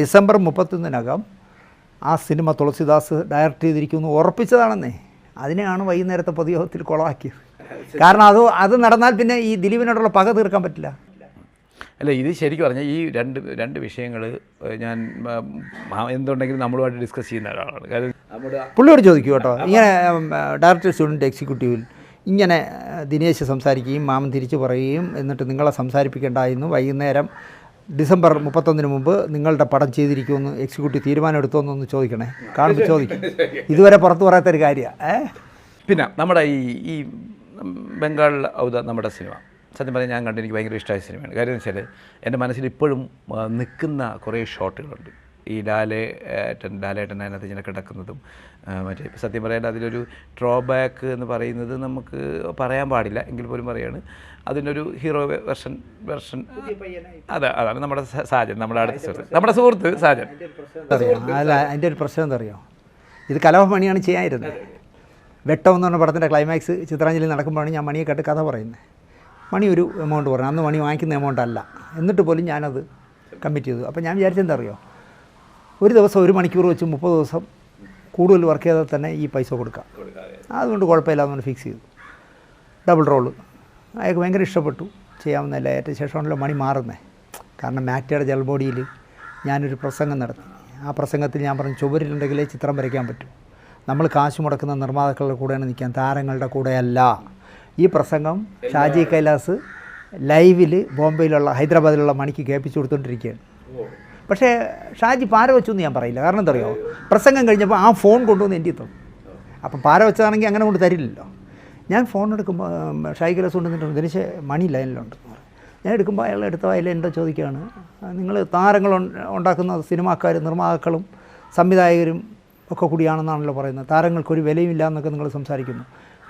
December മുപ്പത്തൊന്നിനകം ആ സിനിമ തുളസിദാസ് ഡയറക്റ്റ് ചെയ്തിരിക്കുമെന്ന് ഉറപ്പിച്ചതാണെന്നേ. അതിനെയാണ് വൈകുന്നേരത്തെ പൊതുയോഗത്തിൽ കുളമാക്കിയത് കാരണം അത് അത് നടന്നാൽ പിന്നെ ഈ ദിലീപിനോടുള്ള പക തീർക്കാൻ പറ്റില്ല. അല്ല ഇത് ശരിക്കും പറഞ്ഞാൽ ഈ രണ്ട് രണ്ട് വിഷയങ്ങൾ ഞാൻ എന്തുണ്ടെങ്കിലും നമ്മളുമായിട്ട് ഡിസ്കസ് ചെയ്യുന്ന ഒരാളാണ്. കാര്യം നമ്മുടെ പുള്ളിയോട് ചോദിക്കൂ കേട്ടോ. ഇങ്ങനെ ഡയറക്ടർ സ്റ്റുഡന്റ് എക്സിക്യൂട്ടീവിൽ ഇങ്ങനെ ദിനേശ് സംസാരിക്കുകയും മാമൻ തിരിച്ചു പറയുകയും എന്നിട്ട് നിങ്ങളെ സംസാരിപ്പിക്കേണ്ടായിരുന്നു. വൈകുന്നേരം ഡിസംബർ മുപ്പത്തൊന്നിന് മുമ്പ് നിങ്ങളുടെ പടം ചെയ്തിരിക്കുമെന്ന് എക്സിക്യൂട്ടീവ് തീരുമാനം എടുത്തോന്നൊന്ന് ചോദിക്കണേ. കാണുമ്പോൾ ചോദിക്കും. ഇതുവരെ പുറത്തു പറയാത്തൊരു കാര്യമാണ് ഏ? പിന്നെ നമ്മുടെ ഈ ഈ ബംഗാൾ ഔത നമ്മുടെ സിനിമ. സത്യം പറഞ്ഞാൽ ഞാൻ കണ്ട് എനിക്ക് ഭയങ്കര ഇഷ്ടമായ സിനിമയാണ്. കാര്യം എന്ന് വെച്ചാൽ എന്റെ മനസ്സിൽ ഇപ്പോഴും നിൽക്കുന്ന കുറേ ഷോട്ടുകളുണ്ട്. ഈ ലാലേട്ടൻ ലാലേട്ടൻ അതിനകത്ത് ഇങ്ങനെ കിടക്കുന്നതും മറ്റേ സത്യം പറയാൻ അതിലൊരു ഡ്രോബാക്ക് എന്ന് പറയുന്നത് നമുക്ക് പറയാൻ പാടില്ല. എങ്കിൽ പോലും പറയാണ്. അതിനൊരു ഹീറോ വെർഷൻ വെർഷൻ അതെ അതാണ് നമ്മുടെ സാജൻ നമ്മുടെ അടുത്ത സുഹൃത്ത്. നമ്മുടെ സുഹൃത്ത് സാജൻ. അല്ല അതിന്റെ ഒരു പ്രശ്നം എന്താ അറിയോ? ഇത് കലാഭമണിയാണ് ചെയ്യാതിരുന്നത് വെട്ടം എന്ന് പറഞ്ഞ പടത്തിന്റെ ക്ലൈമാക്സ് ചിത്രാഞ്ജലി നടക്കുമ്പോഴാണ് ഞാൻ മണിയെ കേട്ട് കഥ പറയുന്നത്. മണി ഒരു എമൗണ്ട് പറഞ്ഞു അന്ന് മണി വാങ്ങിക്കുന്ന എമൗണ്ട് അല്ല. എന്നിട്ട് പോലും ഞാനത് കമ്മിറ്റ് ചെയ്തു. അപ്പോൾ ഞാൻ വിചാരിച്ചെന്താ അറിയോ? ഒരു ദിവസം ഒരു മണിക്കൂർ വെച്ച് മുപ്പത് ദിവസം കൂടുതൽ വർക്ക് ചെയ്താൽ തന്നെ ഈ പൈസ കൊടുക്കാം. അതുകൊണ്ട് കുഴപ്പമില്ല എന്ന് ഫിക്സ് ചെയ്തു. ഡബിൾ റോൾ അയാൾക്ക് ഭയങ്കര ഇഷ്ടപ്പെട്ടു. ചെയ്യാവുന്നതല്ല ഏറ്റവും ശേഷമാണല്ലോ മണി മാറുന്നത് കാരണം മാറ്റയുടെ ജലബോഡിയിൽ ഞാനൊരു പ്രസംഗം നടത്തി. ആ പ്രസംഗത്തിൽ ഞാൻ പറഞ്ഞു ചുവരിലുണ്ടെങ്കിലേ ചിത്രം വരയ്ക്കാൻ പറ്റും. നമ്മൾ കാശ് മുടക്കുന്ന നിർമ്മാതാക്കളുടെ കൂടെയാണ് നിൽക്കാൻ. താരങ്ങളുടെ കൂടെയല്ല. ഈ പ്രസംഗം ഷാജി കൈലാസ് ലൈവിൽ ബോംബെയിലുള്ള ഹൈദരാബാദിലുള്ള മണിക്ക് കേൾപ്പിച്ചു കൊടുത്തുകൊണ്ടിരിക്കുകയാണ് പക്ഷേ ഷാജി പാര വെച്ചു എന്ന് ഞാൻ പറയില്ല. കാരണം എന്താ അറിയോ? പ്രസംഗം കഴിഞ്ഞപ്പോൾ ആ ഫോൺ കൊണ്ടുവന്ന് എന്റെ തന്നു. അപ്പം പാര വെച്ചതാണെങ്കിൽ അങ്ങനെ കൊണ്ട് തരില്ലല്ലോ. ഞാൻ ഫോൺ എടുക്കുമ്പോൾ ഷാജി കൈലാസ് കൊണ്ട് നിന്നിട്ട് ദിനേശ് മണി ലൈനിലുണ്ട്. ഞാൻ എടുക്കുമ്പോൾ അയാൾ എടുത്ത അതിൽ എന്തോ ചോദിക്കുകയാണ്. നിങ്ങൾ താരങ്ങൾ ഉണ്ട- ഉണ്ടാക്കുന്ന സിനിമാക്കാർ നിർമ്മാതാക്കളും സംവിധായകരും ഒക്കെ കൂടിയാണെന്നാണല്ലോ പറയുന്നത്. താരങ്ങൾക്കൊരു വിലയുമില്ല എന്നൊക്കെ നിങ്ങൾ സംസാരിക്കുന്നു.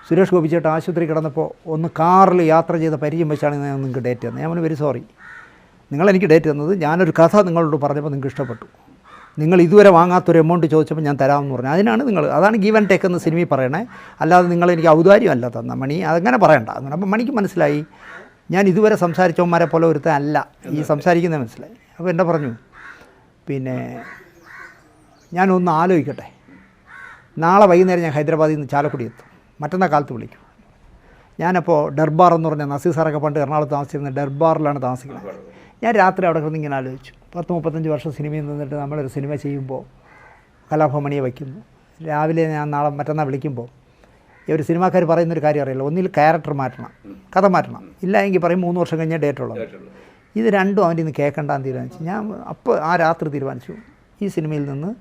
സുരേഷ് ഗോപി ചേട്ടൻ ആശുപത്രി കിടന്നപ്പോൾ ഒന്ന് കാറിൽ യാത്ര ചെയ്ത പരിചയം വെച്ചാണ് ഞാൻ നിങ്ങൾക്ക് ഡേറ്റ് തന്നത്. ഞാൻ വെരി സോറി. നിങ്ങളെനിക്ക് ഡേറ്റ് തന്നത്. ഞാനൊരു കഥ നിങ്ങളോട് പറഞ്ഞപ്പോൾ നിങ്ങൾക്ക് ഇഷ്ടപ്പെട്ടു. നിങ്ങൾ ഇതുവരെ വാങ്ങാത്തൊരു എമൗണ്ട് ചോദിച്ചപ്പോൾ ഞാൻ തരാമെന്ന് പറഞ്ഞു. അതിനാണ് നിങ്ങൾ അതാണ് ഗീവൻ ടേക്ക് എന്ന സിനിമയിൽ പറയണേ. അല്ലാതെ നിങ്ങൾ എനിക്ക് ഔദാര്യമല്ല തന്ന മണി. അതങ്ങനെ പറയണ്ട. അങ്ങനെ അപ്പം മണിക്ക് മനസ്സിലായി. ഞാൻ ഇതുവരെ സംസാരിച്ചവന്മാരെ പോലെ ഒരുത്തൻ അല്ല ഈ സംസാരിക്കുന്നത് മനസ്സിലായി. അപ്പോൾ എന്നെ പറഞ്ഞു പിന്നെ ഞാനൊന്ന് ആലോചിക്കട്ടെ. നാളെ വൈകുന്നേരം ഞാൻ ഹൈദരാബാദിൽ നിന്ന് ചാലക്കുടി എത്തും. മറ്റന്നാൾ കാലത്ത് വിളിക്കും. ഞാനപ്പോൾ ഡർബാർ എന്ന് പറഞ്ഞ നസീർ സാറൊക്കെ പണ്ട് എറണാകുളത്ത് താമസിച്ചിരുന്ന ഡർബാറിലാണ് താമസിക്കുന്നത്. ഞാൻ രാത്രി അവിടെ കിടന്ന് ഇങ്ങനെ ആലോചിച്ചു. പത്ത് മുപ്പത്തഞ്ച് വർഷം സിനിമയിൽ നിന്നിട്ട് നമ്മളൊരു സിനിമ ചെയ്യുമ്പോൾ കലാഭവമണിയെ വയ്ക്കുന്നു. രാവിലെ ഞാൻ നാളെ മറ്റന്നാൾ വിളിക്കുമ്പോൾ ഈ ഒരു സിനിമാക്കാർ പറയുന്നൊരു കാര്യം അറിയില്ല. ഒന്നിൽ ക്യാരക്ടർ മാറ്റണം കഥ മാറ്റണം. ഇല്ല എങ്കിൽ പറയും മൂന്ന് വർഷം കഴിഞ്ഞാൽ ഡേറ്റ് ഉള്ളത് ഇത് രണ്ടും അവന്റെ ഇന്ന് കേൾക്കണ്ടാന്ന് തീരുമാനിച്ചു. ഞാൻ അപ്പോൾ ആ രാത്രി തീരുമാനിച്ചു. ഈ സിനിമയിൽ നിന്ന്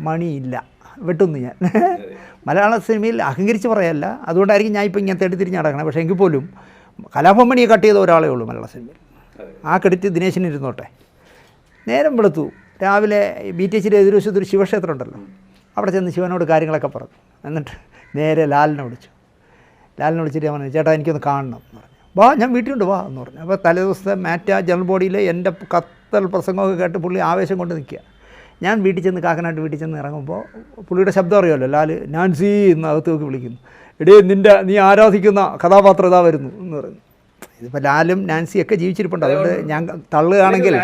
മണിയില്ല. വെട്ടുന്നു ഞാൻ. മലയാള സിനിമയിൽ അഹങ്കരിച്ച് പറയല്ല. അതുകൊണ്ടായിരിക്കും ഞാൻ ഇപ്പോൾ ഇങ്ങനെ തേടി തിരിഞ്ഞ് നടക്കണം. പക്ഷേ എങ്കിൽ പോലും കലാഭവമണിയെ കട്ട് ചെയ്ത ഒരാളേ ഉള്ളൂ മലയാള സിനിമയിൽ. ആ ക്രെഡിറ്റ് ദിനേശിന് ഇരുന്നോട്ടെ. നേരം വെളുത്തു. രാവിലെ ബി ടി എച്ചിന്റെ എതിർവശത്ത് ഒരു ശിവക്ഷേത്രം ഉണ്ടല്ലോ. അവിടെ ചെന്ന് ശിവനോട് കാര്യങ്ങളൊക്കെ പറഞ്ഞു. എന്നിട്ട് നേരെ ലാലിനെ വിളിച്ചു. ലാലിനെ വിളിച്ചിട്ട് ഞാൻ പറഞ്ഞു ചേട്ടാ എനിക്കൊന്ന് കാണണം എന്ന് പറഞ്ഞു. വാ ഞാൻ വീട്ടിലുണ്ട് വാ എന്ന് പറഞ്ഞു. അപ്പോൾ തലേ ദിവസത്തെ മാറ്റ ജനറൽ ബോഡിയിൽ എന്റെ കത്തൽ പ്രസംഗമൊക്കെ കേട്ട് പുള്ളി ആവേശം കൊണ്ട് നിൽക്കുക. ഞാൻ വീട്ടിൽ ചെന്ന് കാക്കനാട്ട് വീട്ടിൽ ചെന്ന് ഇറങ്ങുമ്പോൾ പുള്ളിയുടെ ശബ്ദം അറിയാമല്ലോ. ലാൽ നാൻസി എന്ന് അകത്ത് നോക്കി വിളിക്കുന്നു. എടേ നിന്റെ നീ ആരാധിക്കുന്ന കഥാപാത്രം ഇതാ വരുന്നു എന്ന് പറഞ്ഞു. ഇതിപ്പോൾ ലാലും നാൻസിയൊക്കെ ജീവിച്ചിരിപ്പുണ്ട്. അതുകൊണ്ട് ഞാൻ തള്ളുകയാണെങ്കിൽ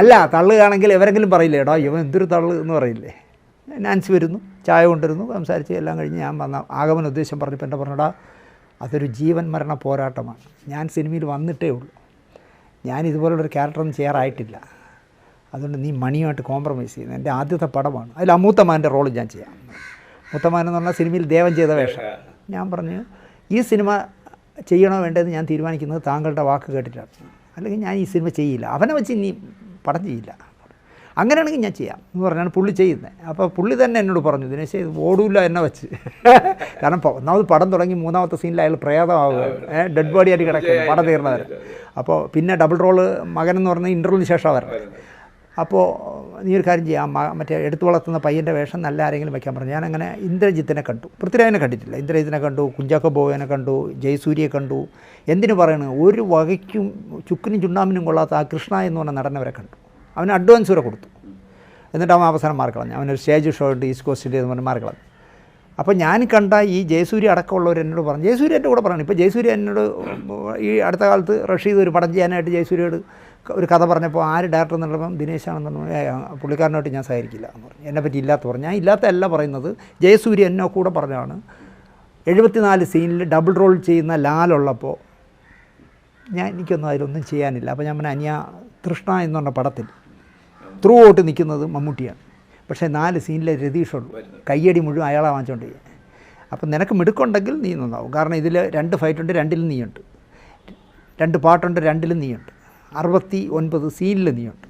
അല്ല തള്ളുകയാണെങ്കിൽ എവരെങ്കിലും പറയില്ലേ എടാ ഇവൻ എന്തൊരു തള്ളു എന്ന് പറയില്ലേ. നാൻസി വരുന്നു ചായ കൊണ്ടുവരുന്നു സംസാരിച്ച് എല്ലാം കഴിഞ്ഞ് ഞാൻ വന്ന ആഗമന ഉദ്ദേശം പറഞ്ഞപ്പോൾ എന്റെ പറഞ്ഞടാ അതൊരു ജീവൻ മരണ പോരാട്ടമാണ്. ഞാൻ സിനിമയിൽ വന്നിട്ടേ ഉള്ളൂ. ഞാൻ ഇതുപോലുള്ളൊരു ക്യാരക്ടറൊന്നും ചെയ്യാറായിട്ടില്ല. അതുകൊണ്ട് നീ മണിയുമായിട്ട് കോംപ്രമൈസ് ചെയ്യുന്നത് എന്റെ ആദ്യത്തെ പടമാണ്. അതിൽ അമൂത്തമാന്റെ റോൾ ഞാൻ ചെയ്യാം. മുത്തമാൻ എന്ന് പറഞ്ഞാൽ സിനിമയിൽ ദേവൻ ചെയ്ത വേഷം. ഞാൻ പറഞ്ഞു ഈ സിനിമ ചെയ്യണോ വേണ്ടതെന്ന് ഞാൻ തീരുമാനിക്കുന്നത് താങ്കളുടെ വാക്ക് കേട്ടിട്ടാണ്. അല്ലെങ്കിൽ ഞാൻ ഈ സിനിമ ചെയ്യില്ല. അവനെ വെച്ച് ഇനി പടം ചെയ്യില്ല. അങ്ങനെയാണെങ്കിൽ ഞാൻ ചെയ്യാം. എന്ന് പറഞ്ഞാണ് പുള്ളി ചെയ്യുന്നത്. അപ്പോൾ പുള്ളി തന്നെ എന്നോട് പറഞ്ഞു ദിനേശ് ഇത് ഓടൂല എന്നെ വെച്ച്. കാരണം ഒന്നാമത് പടം തുടങ്ങി മൂന്നാമത്തെ സീനിൽ അയാൾ പ്രേതമാവുക ഡെഡ് ബോഡി ആയിട്ട് കിടക്കുന്നു പടം തീർന്നവർ അപ്പോൾ പിന്നെ ഡബിൾ റോൾ മകനെന്ന് പറഞ്ഞാൽ ഇന്റർവ്യൂവിന് ശേഷം വരുന്നത് അപ്പോൾ നീ ഒരു കാര്യം ചെയ്യാം. മറ്റേ എടുത്തു വളർത്തുന്ന പയ്യന്റെ വേഷം നല്ല ആരെങ്കിലും വയ്ക്കാൻ പറഞ്ഞു. ഞാനങ്ങനെ ഇന്ദ്രജിത്തിനെ കണ്ടു. പൃഥ്വിരാജിനെ കണ്ടിട്ടില്ല. ഇന്ദ്രജിത്തിനെ കണ്ടു കുഞ്ചാക്കോ ബോയനെ കണ്ടു ജയസൂര്യയെ കണ്ടു. എന്തിനു പറയണു? ഒരു വകയ്ക്കും ചുക്കിനും ചുണ്ണാമ്പിനും കൊള്ളാത്ത ആ കൃഷ്ണ എന്ന് പറഞ്ഞ നടനവരെ കണ്ടു. അവന് അഡ്വാൻസ് വരെ കൊടുത്തു. എന്നിട്ട് അവൻ അവസാനം മാറിക്കളഞ്ഞു. അവനൊരു സ്റ്റേജ് ഷോ ഉണ്ട് ഈസ്റ്റ് കോസ്റ്റിന്റെ എന്ന് പറഞ്ഞ് മാറിക്കളഞ്ഞു. അപ്പോൾ ഞാൻ കണ്ട ഈ ജയസൂര്യ അടക്കമുള്ളവർ എന്നോട് പറഞ്ഞു. ജയസൂര്യ എന്റെ കൂടെ പറഞ്ഞു. ഇപ്പോൾ ജയസൂര്യ എന്നോട് ഈ അടുത്ത കാലത്ത് റഷീദ് ഒരു പടം ചെയ്യാനായിട്ട് ജയസൂര്യയോട് ഒരു കഥ പറഞ്ഞപ്പോൾ ആര് ഡയറക്ടർ എന്നുള്ളപ്പം ദിനേശാണെന്ന് പറഞ്ഞു. പുള്ളിക്കാരനോട്ട് ഞാൻ സഹകരിക്കില്ല എന്ന് പറഞ്ഞു. എന്നെ പറ്റി ഇല്ലാത്ത പറഞ്ഞു. ഞാൻ ഇല്ലാത്ത അല്ല പറയുന്നത്. ജയസൂര്യ എന്നോ കൂടെ പറഞ്ഞാണ് എഴുപത്തിനാല് സീനിൽ ഡബിൾ റോൾ ചെയ്യുന്ന ലാലുള്ളപ്പോൾ ഞാൻ എനിക്കൊന്നും അതിലൊന്നും ചെയ്യാനില്ല. അപ്പോൾ ഞാൻ അനിയ തൃഷ്ണ എന്ന് പറഞ്ഞ പടത്തിൽ ത്രൂ ഔട്ട് നിൽക്കുന്നത് മമ്മൂട്ടിയാണ്. പക്ഷേ നാല് സീനിലെ രതീഷുള്ളൂ കയ്യടി മുഴുവൻ അയാളെ വാങ്ങിച്ചുകൊണ്ട് ചെയ്യാൻ അപ്പം നിനക്ക് മിടുക്കുണ്ടെങ്കിൽ നീ നന്നാവും. കാരണം ഇതിൽ രണ്ട് ഫൈറ്റുണ്ട് രണ്ടിലും നീയുണ്ട്. രണ്ട് പാട്ടുണ്ട് രണ്ടിലും നീയുണ്ട്. അറുപത്തി ഒൻപത് സീനിൽ നീയുണ്ട്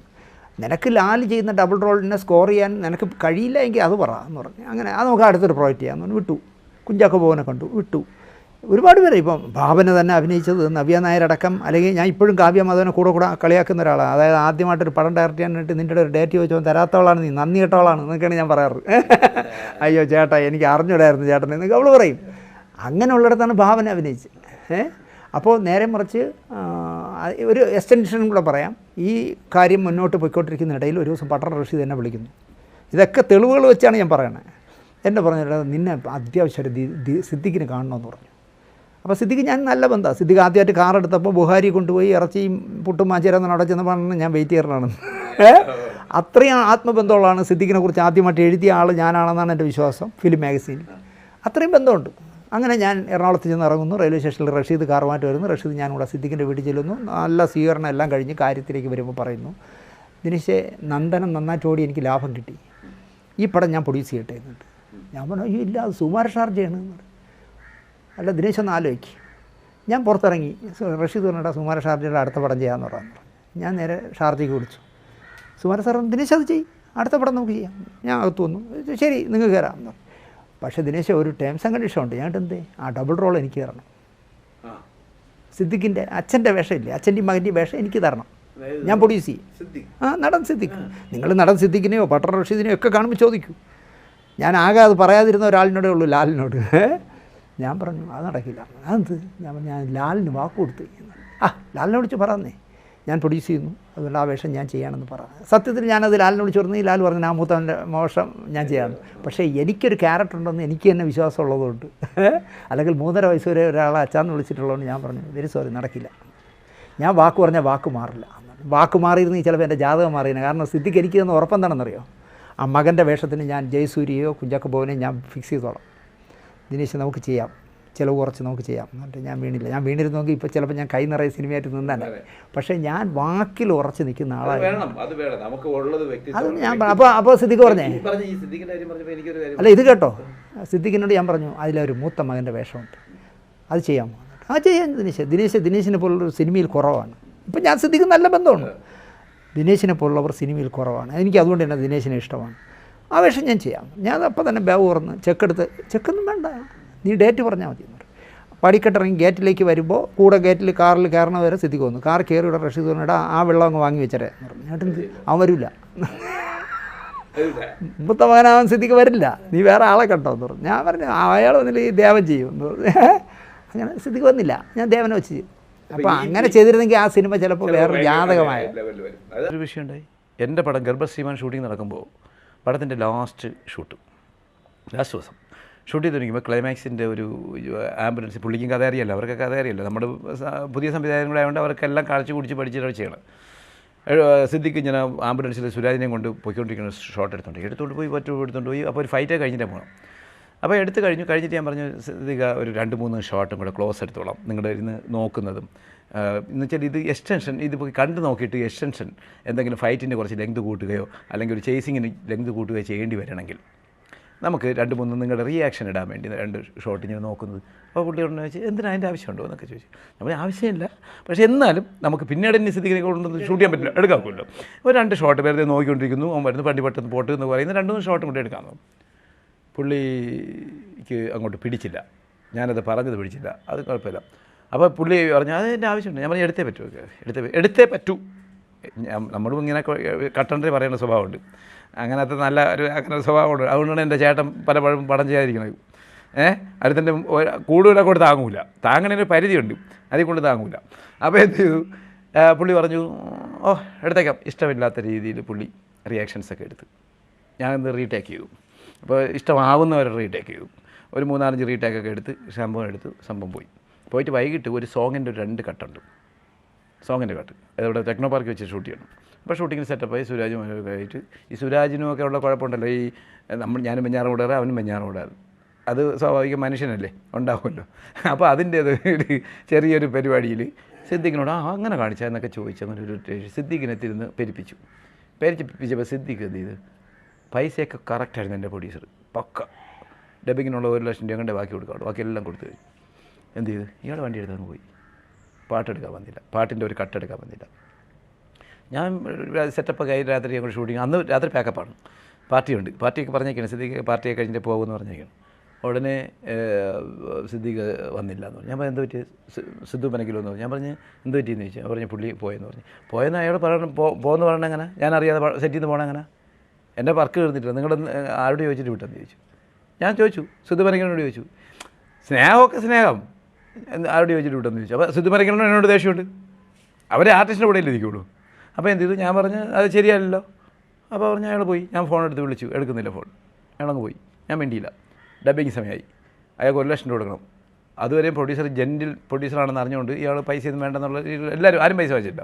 നിനക്ക് ലാൽ ചെയ്യുന്ന ഡബിൾ റോളിനെ സ്കോർ ചെയ്യാൻ നിനക്ക് കഴിയില്ല എങ്കിൽ അത് പറ എന്ന് പറഞ്ഞു. അങ്ങനെ അത് നമുക്ക് അടുത്തൊരു പ്രോജക്റ്റ് ചെയ്യാമെന്ന് പറഞ്ഞു വിട്ടു. കുഞ്ചാക്കോ ബോവനെ കണ്ടു വിട്ടു. ഒരുപാട് പേര് ഇപ്പം ഭാവന തന്നെ അഭിനയിച്ചത് നവ്യ നായരടക്കം അല്ലെങ്കിൽ ഞാൻ ഇപ്പോഴും കാവ്യ മാധവനെ കൂടെ കൂടെ കളിയാക്കുന്ന ഒരാളാണ്. അതായത് ആദ്യമായിട്ടൊരു പടം ഡയറക്റ്റ് ചെയ്യാൻ വേണ്ടി നിന്റെ ഒരു ഡേറ്റ് ചോദിച്ചോ തരാത്തവളാണ് നീ നന്ദി കേട്ടവളാണ് എന്നൊക്കെയാണ് ഞാൻ പറയാറ്. അയ്യോ ചേട്ടാ എനിക്ക് അറിഞ്ഞൂടായിരുന്നു ചേട്ടനെ എന്നൊക്കെ അവൾ പറയും. അങ്ങനെയുള്ളിടത്താണ് ഭാവന അഭിനയിച്ചത്. ഏ? അപ്പോൾ നേരെ മറിച്ച് ഒരു എക്സ്റ്റൻഷനും കൂടെ പറയാം. ഈ കാര്യം മുന്നോട്ട് പോയിക്കൊണ്ടിരിക്കുന്ന ഇടയിൽ ഒരു ദിവസം പട്ടണ റഷീദ് എന്നെ വിളിക്കുന്നു. ഇതൊക്കെ തെളിവുകൾ വെച്ചാണ് ഞാൻ പറയണത് എന്നെ പറഞ്ഞിട്ട് നിന്നെ അത്യാവശ്യം ഒരു സിദ്ദിഖിനെ കാണണമെന്ന് പറഞ്ഞു. അപ്പോൾ സിദ്ദിഖ് ഞാൻ നല്ല ബന്ധമാണ്. സിദ്ദിഖ് ആദ്യമായിട്ട് കാർ എടുത്തപ്പോൾ ബുഹാരി കൊണ്ടുപോയി ഇറച്ചിയും പുട്ടും മാച്ചേരാന്ന് അവിടെ ചെന്ന് പറഞ്ഞു ഞാൻ വെയിറ്റ് ചെയ്യാറാണ് അത്രയും ആത്മബന്ധമുള്ളതാണ് സിദ്ദിഖിനെ കുറിച്ച് ആദ്യമായിട്ട് എഴുതിയ ആൾ ഞാനാണെന്നാണ് എന്റെ വിശ്വാസം ഫിലിം മാഗസീനിൽ അത്രയും ബന്ധമുണ്ട്. അങ്ങനെ ഞാൻ എറണാകുളത്ത് ചെന്ന് ഇറങ്ങുന്നു. റെയിൽവേ സ്റ്റേഷനിൽ റഷീദ് കാറുമായിട്ട് വരുന്നു. റഷീദ് ഞാൻ കൂടെ സിദ്ദിഖിന്റെ വീട്ടിൽ ചെല്ലുന്നു. നല്ല സ്വീകരണം എല്ലാം കഴിഞ്ഞ് കാര്യത്തിലേക്ക് വരുമ്പോൾ പറയുന്നു ദിനേശേ നന്ദനം നന്നായിട്ട് ഓടി എനിക്ക് ലാഭം കിട്ടി. ഈ പടം ഞാൻ പ്രൊഡ്യൂസ് ചെയ്യട്ടെ എന്നുണ്ട്. ഞാൻ പറഞ്ഞു അയ്യോ ഇല്ല അത് സുമാർ ഷാർജയാണ്. അല്ല ദിനേശ് ഒന്ന് ആലോചിക്ക്. ഞാൻ പുറത്തിറങ്ങി. റഷീദ് പറഞ്ഞിട്ട് സുമാര ഷാർജയുടെ അടുത്ത പടം ചെയ്യാമെന്ന് പറഞ്ഞു. ഞാൻ നേരെ ഷാർജയ്ക്ക് വിളിച്ചു. സുമാര സാർ ദിനേശ് അത് ചെയ്യും. അടുത്ത പടം നമുക്ക് ചെയ്യാം. ഞാൻ അകത്ത് വന്നു. ശരി നിങ്ങൾ കയറാം എന്ന് പറഞ്ഞു. പക്ഷേ ദിനേശ് ഒരു ടേംസ് ആൻഡ് കണ്ടീഷൻ ഉണ്ട്. ഞാൻ എന്തേ ആ ഡബിൾ റോൾ എനിക്ക് തരണം. സിദ്ദിഖിന്റെ അച്ഛന്റെ വേഷമില്ലേ? അച്ഛന്റെയും മകന്റെയും വേഷം എനിക്ക് തരണം. ഞാൻ പ്രൊഡ്യൂസ് ചെയ്യും. ആ നടൻ സിദ്ദിഖ്. നിങ്ങൾ നടൻ സിദ്ദിഖിനെയോ പട്ടർ റഷീദിനെയോ ഒക്കെ കാണുമ്പോൾ ചോദിക്കൂ. ഞാൻ ആകെ അത് പറയാതിരുന്ന ഒരാളിനോടേ ഉള്ളൂ ലാലിനോട്. ഞാൻ പറഞ്ഞു അത് നടക്കില്ല. അതെന്ത്? ഞാൻ ഞാൻ ലാലിന് വാക്ക് കൊടുത്തു ആ ലാലിനെ വിളിച്ച് പറഞ്ഞേ. ഞാൻ പ്രൊഡ്യൂസ് ചെയ്യുന്നു. അതുകൊണ്ട് ആ വേഷം ഞാൻ ചെയ്യാമെന്ന് പറഞ്ഞു. സത്യത്തിൽ ഞാനത് ലാലിനോട് ചേർന്ന് ലാൽ പറഞ്ഞു ആ മൂത്തവന്റെ മോശം ഞാൻ ചെയ്യാമെന്ന് പക്ഷേ എനിക്കൊരു ക്യാരക്ടർ ഉണ്ടെന്ന് എനിക്ക് തന്നെ വിശ്വാസമുള്ളതുകൊണ്ട്? അല്ലെങ്കിൽ മൂന്നര വയസ്സ് വരെ ഒരാളെ അച്ചാന്ന് വിളിച്ചിട്ടുള്ളതുകൊണ്ട് ഞാൻ പറഞ്ഞു വെരി സോറി നടക്കില്ല. ഞാൻ വാക്ക് പറഞ്ഞാൽ വാക്ക് മാറില്ല. വാക്ക് മാറിയിരുന്നെങ്കിൽ ചിലപ്പോൾ എന്റെ ജാതകം മാറിയിരുന്നു കാരണം സിദ്ധിക്ക് എനിക്ക് തന്നെ ഉറപ്പെന്താണെന്നറിയോ ആ മകന്റെ വേഷത്തിന് ഞാൻ ജയസൂര്യയോ കുഞ്ചാക്കോ ബോവനെയോ ഞാൻ ഫിക്സ് ചെയ്തോളാം. ദിനേശ് നമുക്ക് ചെയ്യാം. ചിലവ് കുറച്ച് നമുക്ക് ചെയ്യാം. എന്നിട്ട് ഞാൻ വീണില്ല. ഞാൻ വീണിരുന്നെങ്കിൽ ഇപ്പോൾ ചിലപ്പോൾ ഞാൻ കൈ നിറയെ സിനിമയായിട്ട് നിന്നല്ല പക്ഷേ ഞാൻ വാക്കിൽ ഉറച്ച് നിൽക്കുന്ന ആളാണ് അത് ഞാൻ അപ്പോൾ അപ്പോൾ സിദ്ദിഖ് പറഞ്ഞേ? അല്ല ഇത് കേട്ടോ. സിദ്ദിഖിനോട് ഞാൻ പറഞ്ഞു അതിലൊരു മൂത്ത മകന്റെ വേഷമുണ്ട്. അത് ചെയ്യാമോ ആ ചെയ്യാം ദിനേശ്. ദിനേശ് ദിനേശിനെ പോലുള്ളൊരു സിനിമയിൽ കുറവാണ്. ഇപ്പം ഞാൻ സിദ്ദിഖ് നല്ല ബന്ധമാണ് ദിനേശിനെ പോലുള്ളവർ സിനിമയിൽ കുറവാണ്. എനിക്ക് അതുകൊണ്ട് തന്നെ ദിനേശിനെ ഇഷ്ടമാണ്. ആ വേഷം ഞാൻ ചെയ്യാം. ഞാൻ അപ്പം തന്നെ ബാഗ് തുറന്ന് ചെക്കെടുത്ത് ചെക്കൊന്നും വേണ്ട. നീ ഡേറ്റ് പറഞ്ഞാൽ മതി എന്ന് പറഞ്ഞു. പടിക്കെട്ടിറങ്ങി ഗേറ്റിലേക്ക് വരുമ്പോൾ കൂടെ ഗേറ്റിൽ കാറിൽ കയറണ വരെ സിദ്ദിഖ് വന്നു. കാർ കയറി ഇവിടെ റഷീദ് പറഞ്ഞിട്ട് ആ വെള്ളം അങ്ങ് വാങ്ങി വെച്ചരേ എന്ന് പറഞ്ഞു. എന്ത്? അവൻ വരില്ല മുത്ത മകനാവൻ സ്ഥിതിക്ക് വരില്ല. നീ വേറെ ആളെ കണ്ടോ എന്ന് പറഞ്ഞു. ഞാൻ പറഞ്ഞു അയാൾ വന്നില്ല ഈ ദേവൻ ചെയ്യും എന്ന് പറഞ്ഞു. അങ്ങനെ സ്ഥിതിക്ക് വന്നില്ല. ഞാൻ ദേവനെ വെച്ച് ചെയ്യും. അപ്പോൾ അങ്ങനെ ചെയ്തിരുന്നെങ്കിൽ ആ സിനിമ ചിലപ്പോൾ വേറെ ജാതകമായ ഒരു വിഷയമുണ്ടായി എന്റെ പടം ഗർഭസീമാൻ ഷൂട്ടിംഗ് നടക്കുമ്പോൾ പടത്തിന്റെ ലാസ്റ്റ് ഷൂട്ട് ലാസ്റ്റ് ദിവസം. ഷൂട്ട് ചെയ്ത് തുടങ്ങിയപ്പോൾ ക്ലൈമാക്സിന്റെ ഒരു ആംബുലൻസ് പുള്ളിക്കും കഥ അറിയല്ല അവർക്ക് കഥ അറിയല്ലോ നമ്മുടെ പുതിയ സംവിധായകൻ അവർക്കെല്ലാം കാഴ്ച കുടിച്ച് പഠിച്ചിട്ട് ചെയ്യണം. സിദ്ധിക്ക് ഇങ്ങനെ ആംബുലൻസിൽ സുരാജിനെയും കൊണ്ട് പോയിക്കൊണ്ടിരിക്കുന്ന ഷോട്ട് എടുത്തോണ്ട് എടുത്തുകൊണ്ട് പോയി പറ്റും എടുത്തുകൊണ്ട് പോയി. അപ്പോൾ ഒരു ഫൈറ്റ് കഴിഞ്ഞിട്ട് പോകണം. അപ്പോൾ എടുത്തു കഴിഞ്ഞു കഴിഞ്ഞിട്ട് ഞാൻ പറഞ്ഞു സിദ്ദിഖ ഒരു രണ്ട് മൂന്ന് ഷോട്ടും കൂടെ ക്ലോസ് എടുത്തോളാം നിങ്ങളുടെ ഇരുന്ന് നോക്കുന്നതും. എന്ന് വെച്ചാൽ ഇത് എക്സ്റ്റൻഷൻ ഇത് കണ്ടു നോക്കിയിട്ട് എക്സ്റ്റൻഷൻ എന്തെങ്കിലും ഫൈറ്റിന്റെ കുറച്ച് ലെങ്ത് കൂട്ടുകയോ അല്ലെങ്കിൽ ഒരു ചേസിങ്ങിന് ലെങ്ത് കൂട്ടുകയോ ചെയ്യേണ്ടി വരണമെങ്കിൽ നമുക്ക് രണ്ട് മൂന്ന് നിങ്ങളുടെ റിയാക്ഷൻ ഇടാൻ വേണ്ടി രണ്ട് ഷോട്ട് ഇങ്ങനെ നോക്കുന്നത് അപ്പോൾ പുള്ളി ഉടനെ ചോദിച്ചു എന്തിനാ അതിന്റെ ആവശ്യമുണ്ടോ എന്നൊക്കെ ചോദിച്ചു നമ്മൾ ആവശ്യമില്ല പക്ഷേ എന്നാലും നമുക്ക് പിന്നീട് തന്നെ സ്ഥിതി കൊണ്ട് ഷൂട്ട് ചെയ്യാൻ പറ്റില്ല എടുക്കാമല്ലോ ഒരു രണ്ട് ഷോട്ട് വെറുതെ നോക്കിക്കൊണ്ടിരിക്കുന്നു അവൻ വരുന്നു പണ്ടി പെട്ടെന്ന് പോട്ട് എന്ന് പറയുന്നത് രണ്ട് മൂന്ന് ഷോട്ടും കൂടെ എടുക്കാം പുള്ളിക്ക് അങ്ങോട്ട് പിടിച്ചില്ല ഞാനത് പറഞ്ഞത് പിടിച്ചില്ല അത് കുഴപ്പമില്ല അപ്പോൾ പുള്ളി പറഞ്ഞു എന്റെ ആവശ്യമുണ്ട് ഞാൻ പറഞ്ഞു എടുത്തേ പറ്റൂ എടുത്തേ എടുത്തേ പറ്റൂ നമ്മളും ഇങ്ങനെ കട്ടണ്ടറി പറയുന്ന സ്വഭാവമുണ്ട് അങ്ങനത്തെ നല്ല ഒരു അങ്ങനെ ഒരു സ്വഭാവമുണ്ട് അതുകൊണ്ടാണ് എന്റെ ചേട്ടൻ പലപ്പോഴും പടം ചെയ്യാതിരിക്കുന്നത് ഏഹ് അടുത്തിന്റെ കൂടുതലൊക്കെ കൊണ്ട് താങ്ങൂല. താങ്ങണതിന് പരിധിയുണ്ട്. അതിൽ കൊണ്ട് താങ്ങൂല. അപ്പോൾ എന്ത് ചെയ്തു? പുള്ളി പറഞ്ഞു ഓ എടുത്തേക്കാം. ഇഷ്ടമില്ലാത്ത രീതിയിൽ പുള്ളി റിയാക്ഷൻസൊക്കെ ഞാൻ ഞാനത് റീടേക്ക് ചെയ്തു. അപ്പോൾ ഇഷ്ടമാവുന്നവരെ റീടേക്ക് ചെയ്തു. ഒരു മൂന്നാലഞ്ച് റീടേക്കൊക്കെ എടുത്ത് സംഭവം എടുത്ത് സംഭവം പോയി. പോയിട്ട് വൈകിട്ട് ഒരു സോങ്ങിന്റെ ഒരു രണ്ട് കട്ടുണ്ട് സോങ്ങിന്റെ കട്ട് അതവിടെ ടെക്നോ പാർക്ക് വെച്ച് ഷൂട്ട് ചെയ്യണം. അപ്പോൾ ഷൂട്ടിങ്ങിന് സെറ്റപ്പായി സുരാജും ഒക്കെ ആയിട്ട്. ഈ സുരാജിനും ഒക്കെ ഉള്ള കുഴപ്പമുണ്ടല്ലോ. ഈ നമ്മൾ ഞാനും മഞ്ഞാറ് കൂടാറ് അവനും മഞ്ഞാറ് കൂടാറ് അത് സ്വാഭാവിക മനുഷ്യനല്ലേ? ഉണ്ടാവുമല്ലോ. അപ്പോൾ അതിന്റെ ഒരു ചെറിയൊരു പരിപാടിയിൽ സിദ്ദിഖിനോട് ആ അങ്ങനെ കാണിച്ചാൽ എന്നൊക്കെ ചോദിച്ചു അങ്ങനെ ഒരു സിദ്ദിഖിനെ തിരുന്ന് പെരിപ്പിച്ചു. പെരിപ്പിച്ചപ്പോൾ സിദ്ദിഖ് എന്ത് ചെയ്ത്? പൈസയൊക്കെ കറക്റ്റായിരുന്നു എന്റെ പ്രൊഡ്യൂസർ പക്ക. ഡബിങ്ങിനുള്ള ഒരു ലക്ഷം രൂപ കണ്ടേ ബാക്കി കൊടുക്കാറുള്ളൂ ബാക്കി എല്ലാം കൊടുത്തു കഴിഞ്ഞു. എന്ത് ചെയ്ത്? ഇയാൾ വണ്ടി എടുത്തങ്ങ് പോയി. പാട്ടെടുക്കാൻ വന്നില്ല. പാട്ടിന്റെ ഒരു കട്ടെടുക്കാൻ വന്നില്ല. ഞാൻ സെറ്റപ്പ് കഴിഞ്ഞ് രാത്രി ഞങ്ങൾ ഷൂട്ടിങ് അന്ന് രാത്രി പാക്കപ്പാണ് പാർട്ടിയുണ്ട്. പാർട്ടിയൊക്കെ പറഞ്ഞേക്കാണ് സിദ്ദീഖ് പാർട്ടിയൊക്കെ കഴിഞ്ഞിട്ട് പോകുമെന്ന് പറഞ്ഞേക്കാണ് ഉടനെ സിദ്ദീഖ് വന്നില്ല എന്ന് പറഞ്ഞു. ഞാൻ എന്ത് പറ്റി? സിദ്ധു പനക്കിലോ എന്ന് പറഞ്ഞു. ഞാൻ പറഞ്ഞ് എന്ത് പറ്റിയെന്ന് ചോദിച്ചു. പറഞ്ഞു പുള്ളി പോയെന്ന് പറഞ്ഞു. പോയെന്ന് അയാൾ പറയണം പോകുമെന്ന് പറയണ എങ്ങനെ? ഞാൻ അറിയാതെ സെറ്റിൽ നിന്ന് പോകണം എങ്ങനെ? എന്റെ വർക്ക് തീർന്നിട്ടില്ല. നിങ്ങളുടെ ആരോട് ചോദിച്ചിട്ട് വിട്ടെന്ന് ചോദിച്ചു. ഞാൻ ചോദിച്ചു സിദ്ധു പനക്കിനോട് ചോദിച്ചു. സ്നേഹമൊക്കെ സ്നേഹം. ആരോട് ചോദിച്ചിട്ട് വിട്ടെന്ന് ചോദിച്ചു. അപ്പോൾ സിദ്ധു പനക്കിനോട് എന്നോട് ദേഷ്യമുണ്ട്. അവരെ ആർട്ടിസ്റ്റിന്റെ കൂടെ ഇരിക്കുള്ളൂ. അപ്പോൾ എന്ത് ചെയ്തു? ഞാൻ പറഞ്ഞ് അത് ശരിയല്ലല്ലോ അപ്പോൾ പറഞ്ഞ് അയാൾ പോയി. ഞാൻ ഫോൺ എടുത്ത് വിളിച്ചു. എടുക്കുന്നില്ല ഫോൺ അയാളങ്ങ് പോയി. ഞാൻ വേണ്ടിയില്ല ഡബിങ് സമയമായി. അയാൾക്ക് ഒരു ലക്ഷം രൂപ കൊടുക്കണം. അതുവരെയും പ്രൊഡ്യൂസർ ജെന്റിൽ പ്രൊഡ്യൂസറാണെന്ന് അറിഞ്ഞുകൊണ്ട് ഇയാൾ പൈസ ഒന്നും വേണ്ടെന്നുള്ള എല്ലാവരും ആരും പൈസ വെച്ചില്ല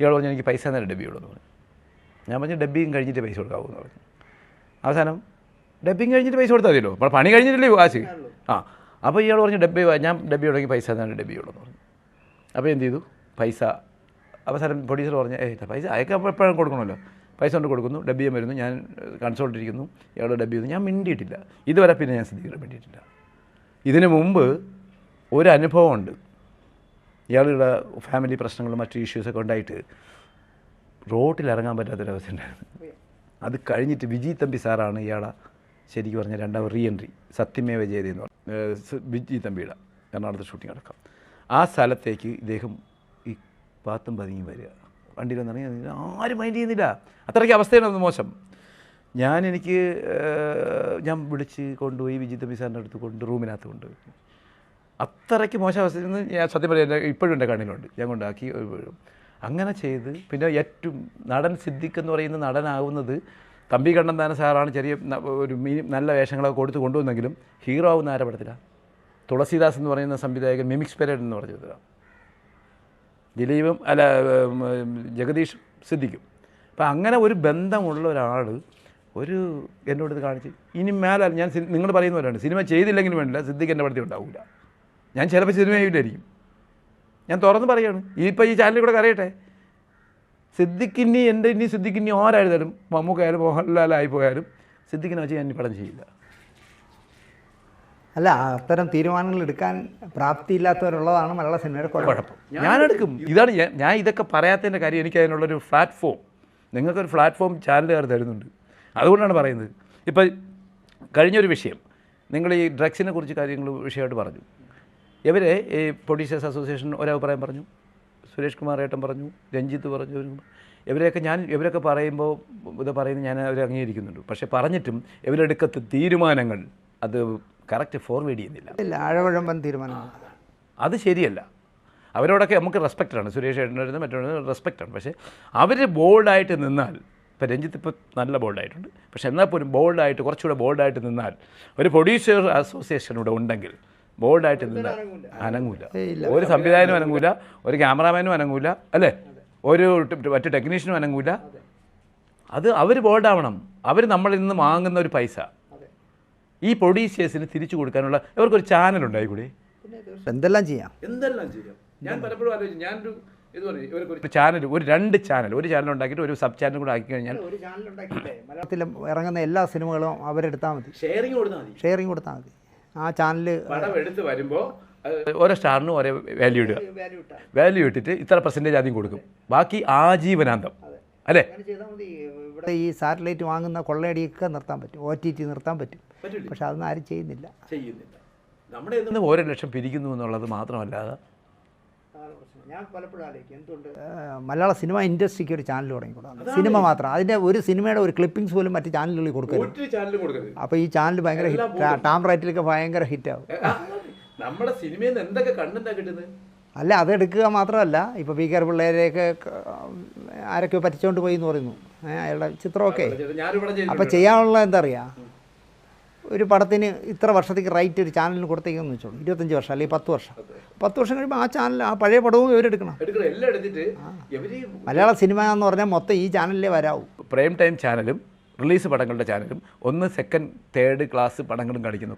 ഇയാൾ പറഞ്ഞു എനിക്ക് പൈസ തന്നെ ഡബ്ബിയുള്ളൂ എന്ന് പറഞ്ഞു. ഞാൻ പറഞ്ഞു ഡബ്ബിങ് കഴിഞ്ഞിട്ട് പൈസ കൊടുക്കാവൂ എന്ന് പറഞ്ഞു. അവസാനം ഡബ്ബിങ് കഴിഞ്ഞിട്ട് പൈസ കൊടുത്താൽ മതിയല്ലോ. അപ്പോൾ പണി കഴിഞ്ഞിട്ടില്ലേ കാശ്. ആ അപ്പോൾ ഇയാൾ പറഞ്ഞു ഡബ്ബി ഞാൻ ഡബ്ബി തുടങ്ങി പൈസ തന്നെ ഡബ്ബിയുള്ളൂ എന്ന് പറഞ്ഞു. അപ്പോൾ എന്ത് ചെയ്തു? പൈസ അവസാനം പ്രൊഡ്യൂസർ പറഞ്ഞു ഏയ് പൈസ. അയക്കാൻ എപ്പോഴും കൊടുക്കണമല്ലോ? പൈസ കൊണ്ട് കൊടുക്കുന്നു. ഡബ് ചെയ്യാൻ വരുന്നു. ഞാൻ കൺസോൾട്ട് ഇരിക്കുന്നു. ഇയാൾ ഡബ് ചെയ്യുന്നു ഞാൻ മിണ്ടിയിട്ടില്ല. ഇതുവരെ പിന്നെ ഞാൻ ശ്രദ്ധിക്കാൻ മിണ്ടിയിട്ടില്ല ഇതിനു മുമ്പ് ഒരു അനുഭവമുണ്ട് ഇയാളുടെ ഫാമിലി പ്രശ്നങ്ങളും മറ്റു ഇഷ്യൂസൊക്കെ ഉണ്ടായിട്ട് റോട്ടിൽ ഇറങ്ങാൻ പറ്റാത്തൊരവസ്ഥ ഉണ്ടായിരുന്നു. അത് കഴിഞ്ഞിട്ട് വിജയ് തമ്പി സാറാണ് ഇയാളെ ശരിക്കും പറഞ്ഞ രണ്ടാമത് റീ എൻട്രി സത്യമേവ ജയതി എന്ന് പറഞ്ഞു വിജി തമ്പിയുടെ എറണാകുളത്ത് ഷൂട്ടിംഗ് അടക്കം ആ സ്ഥലത്തേക്ക് ഇദ്ദേഹം പാത്തും പതിങ്ങി വരിക. വണ്ടിയിൽ വന്നിറങ്ങി ആരും മൈൻഡ് ചെയ്യുന്നില്ല. അത്രയ്ക്ക് അവസ്ഥയാണ് മോശം. ഞാൻ എനിക്ക് ഞാൻ വിളിച്ച് കൊണ്ടുപോയി വിജിത് മിസാറിന്റെ അടുത്ത് കൊണ്ട് റൂമിനകത്ത് കൊണ്ട് അത്രയ്ക്ക് മോശം അവസ്ഥയിൽ ഞാൻ സത്യം പറയാം ഇപ്പോഴും എന്റെ കണ്ണിലുണ്ട്. ഞാൻ കൊണ്ടാക്കി അങ്ങനെ ചെയ്ത് പിന്നെ ഏറ്റവും നടൻ സിദ്ദിഖ് എന്ന് പറയുന്ന നടനാവുന്നത് തമ്പി കണ്ണൻ കണ്ണന്താന സാറാണ്. ചെറിയ ഒരു മീ നല്ല വേഷങ്ങളൊക്കെ കൊടുത്ത് കൊണ്ടുവന്നെങ്കിലും ഹീറോ ആവുന്ന ആരെ പടത്തിലാണ്? തുളസീദാസ് എന്ന് പറയുന്ന സംവിധായകൻ മിമിക്സ് പെരേഡ് എന്ന് പറഞ്ഞത് ദിലീപും അല്ല ജഗദീഷും സിദ്ധിക്കും അപ്പം അങ്ങനെ ഒരു ബന്ധമുള്ള ഒരാൾ ഒരു എന്നോട് ഇത് കാണിച്ച് ഇനി മേലെ ഞാൻ നിങ്ങൾ പറയുന്ന പോലെയാണ്. സിനിമ ചെയ്തില്ലെങ്കിലും വേണ്ടില്ല സിദ്ദിഖ് എന്റെ പടത്തിൽ ഉണ്ടാവില്ല ഞാൻ ചിലപ്പോൾ സിനിമ ചെയ്യില്ലായിരിക്കും ഞാൻ തുറന്ന് പറയാണ്. ഇപ്പോൾ ഈ ചാനലിൽ കൂടെ കറിയട്ടെ സിദ്ദിഖിനി എന്റെ ഇനി സിദ്ദിഖിനി ആരായിരുന്നാലും മമ്മൂക്കായാലും മോഹൻലാലായി പോയാലും സിദ്ദിഖിനെ വെച്ച് ഞാൻ ഇനി പടം ചെയ്യില്ല. അല്ല അത്തരം തീരുമാനങ്ങൾ എടുക്കാൻ പ്രാപ്തിയില്ലാത്തവരുള്ളതാണ് മലയാള സിനിമയുടെ കുഴപ്പം. ഞാനെടുക്കും. ഇതാണ് ഞാൻ ഇതൊക്കെ പറയാത്തതിന്റെ കാര്യം എനിക്ക് അതിനുള്ളൊരു പ്ലാറ്റ്ഫോം നിങ്ങൾക്കൊരു പ്ലാറ്റ്ഫോം ചാനലുകാർ തരുന്നുണ്ട്. അതുകൊണ്ടാണ് പറയുന്നത്. ഇപ്പം കഴിഞ്ഞൊരു വിഷയം. നിങ്ങൾ ഈ ഡ്രഗ്സിനെ കുറിച്ച് കാര്യങ്ങൾ വിഷയമായിട്ട് പറഞ്ഞു. ഇവരെ ഈ പ്രൊഡ്യൂസേഴ്സ് അസോസിയേഷൻ ഒരഭിപ്രായം പറഞ്ഞു. സുരേഷ് കുമാർ ഏട്ടൻ പറഞ്ഞു. രഞ്ജിത്ത് പറഞ്ഞു. ഇവരെയൊക്കെ ഞാൻ ഇവരൊക്കെ പറയുമ്പോൾ ഇത് പറയുന്നത് ഞാൻ അവരെ അംഗീകരിക്കുന്നുണ്ട്. പക്ഷേ പറഞ്ഞിട്ടും ഇവരെടുക്കത്ത തീരുമാനങ്ങൾ അത് കറക്റ്റ് ഫോർവേഡ് ചെയ്യുന്നില്ല. ഇല്ല തീരുമാനമാണ് അത് ശരിയല്ല. അവരോടൊക്കെ നമുക്ക് റെസ്പെക്റ്റ് ആണ്. സുരേഷ് ഏട്ടനായിരുന്നു റെസ്പെക്റ്റ് ആണ്. പക്ഷേ അവർ ബോൾഡായിട്ട് നിന്നാൽ ഇപ്പോൾ രഞ്ജിത്ത് ഇപ്പോൾ നല്ല ബോൾഡായിട്ടുണ്ട് പക്ഷേ എന്നാൽ പോലും ബോൾഡായിട്ട് കുറച്ചുകൂടെ ബോൾഡായിട്ട് നിന്നാൽ ഒരു പ്രൊഡ്യൂസർ അസോസിയേഷൻ ഇവിടെ ഉണ്ടെങ്കിൽ ബോൾഡായിട്ട് നിന്നാൽ അനങ്ങൂല. ഒരു സംവിധായകനും അനങ്ങൂല ഒരു ക്യാമറാമാനും അനങ്ങൂല അല്ലേ? ഒരു മറ്റു ടെക്നീഷ്യനും അനങ്ങൂല. അത് അവർ ബോൾഡാവണം അവർ നമ്മളിൽ നിന്ന് വാങ്ങുന്ന ഒരു പൈസ. ഈ പ്രൊഡ്യൂസേഴ്സിന് തിരിച്ചു കൊടുക്കാനുള്ള ഇവർക്കൊരു ചാനൽ കൂടി. എന്തെല്ലാം ചെയ്യാം? എന്തെല്ലാം ചെയ്യാം? ഞാൻ പലപ്പോഴും ആലോചിച്ചു ഞാനൊരു ഇത് പറയും ചാനൽ ഒരു രണ്ട് ചാനൽ ഒരു ചാനൽ ഉണ്ടാക്കിയിട്ട് ഒരു സബ് ചാനൽ കൂടെ ആക്കി കഴിഞ്ഞാൽ ഒരു ചാനൽ മലയാളത്തിൽ ഇറങ്ങുന്ന എല്ലാ സിനിമകളും അവരെടുത്താൽ മതി. ഷെയറിങ് കൊടുത്താൽ മതി. ഷെയറിങ് കൊടുത്താൽ മതി. ആ ചാനൽ പടം എടുത്ത് വരുമ്പോൾ ഓരോ സ്റ്റാറിനും ഓരോ വാല്യൂ ഇടുക. വാല്യൂ ഇട്ടിട്ട് ഇത്ര പെർസെന്റേജ് ആദ്യം കൊടുക്കും. ബാക്കി ആജീവനാന്തം. അല്ലേ? ഇവിടെ ഈ സാറ്റലൈറ്റ് വാങ്ങുന്ന കൊള്ളയടിയൊക്കെ നിർത്താൻ പറ്റും. ഒ ടി ടി നിർത്താൻ പറ്റും. പക്ഷെ അതൊന്നും ആരും ചെയ്യുന്നില്ല. ചെയ്യുന്നില്ല. നമ്മുടെ നിന്ന് ഓരോ ലക്ഷം പിരിക്കുന്നു എന്നുള്ളത് മാത്രമല്ലാതെ. മലയാള സിനിമ ഇൻഡസ്ട്രിക്ക് ഒരു ചാനൽ തുടങ്ങിക്കൂടാ സിനിമ മാത്രം. അതിന്റെ ഒരു സിനിമയുടെ ഒരു ക്ലിപ്പിംഗ്സ് പോലും മറ്റ് ചാനലുകളിൽ കൊടുക്കരുത്. ഒരു ചാനലും കൊടുക്കരുത്. അപ്പോൾ ഈ ചാനൽ ഭയങ്കര ഹിറ്റ്. ടാം റൈറ്റിലൊക്കെ ഭയങ്കര ഹിറ്റാവും നമ്മുടെ സിനിമയിൽ നിന്ന് എന്തൊക്കെ കണ്ടെന്താ കിട്ടുന്നത്? അല്ല അതെടുക്കുക മാത്രമല്ല. ഇപ്പോൾ പി കെ ആർ പിള്ളേരെയൊക്കെ ആരൊക്കെ പറ്റിച്ചുകൊണ്ട് പോയി എന്ന് പറയുന്നു. അയാളുടെ ചിത്രമൊക്കെ. അപ്പോൾ ചെയ്യാനുള്ള എന്താ അറിയുക ഒരു പടത്തിന് ഇത്ര വർഷത്തേക്ക് റൈറ്റ് ഒരു ചാനലിന് കൊടുത്തേക്കെന്ന് വെച്ചോളൂ. ഇരുപത്തഞ്ച് വർഷം അല്ലെങ്കിൽ പത്ത് വർഷം. പത്ത് വർഷം കഴിയുമ്പോൾ ആ ചാനൽ ആ പഴയ പടവും ഇവരെടുക്കണം എടുക്കണം. എല്ലാം എടുത്തിട്ട് മലയാള സിനിമ എന്ന് പറഞ്ഞാൽ മൊത്തം ഈ ചാനലിലേ വരാവും. പ്രൈം ടൈം ചാനലും റിലീസ് പടങ്ങളുടെ ചാനലും ഒന്ന് സെക്കൻഡ് തേർഡ് ക്ലാസ് പടങ്ങളും കാണിക്കുന്നു.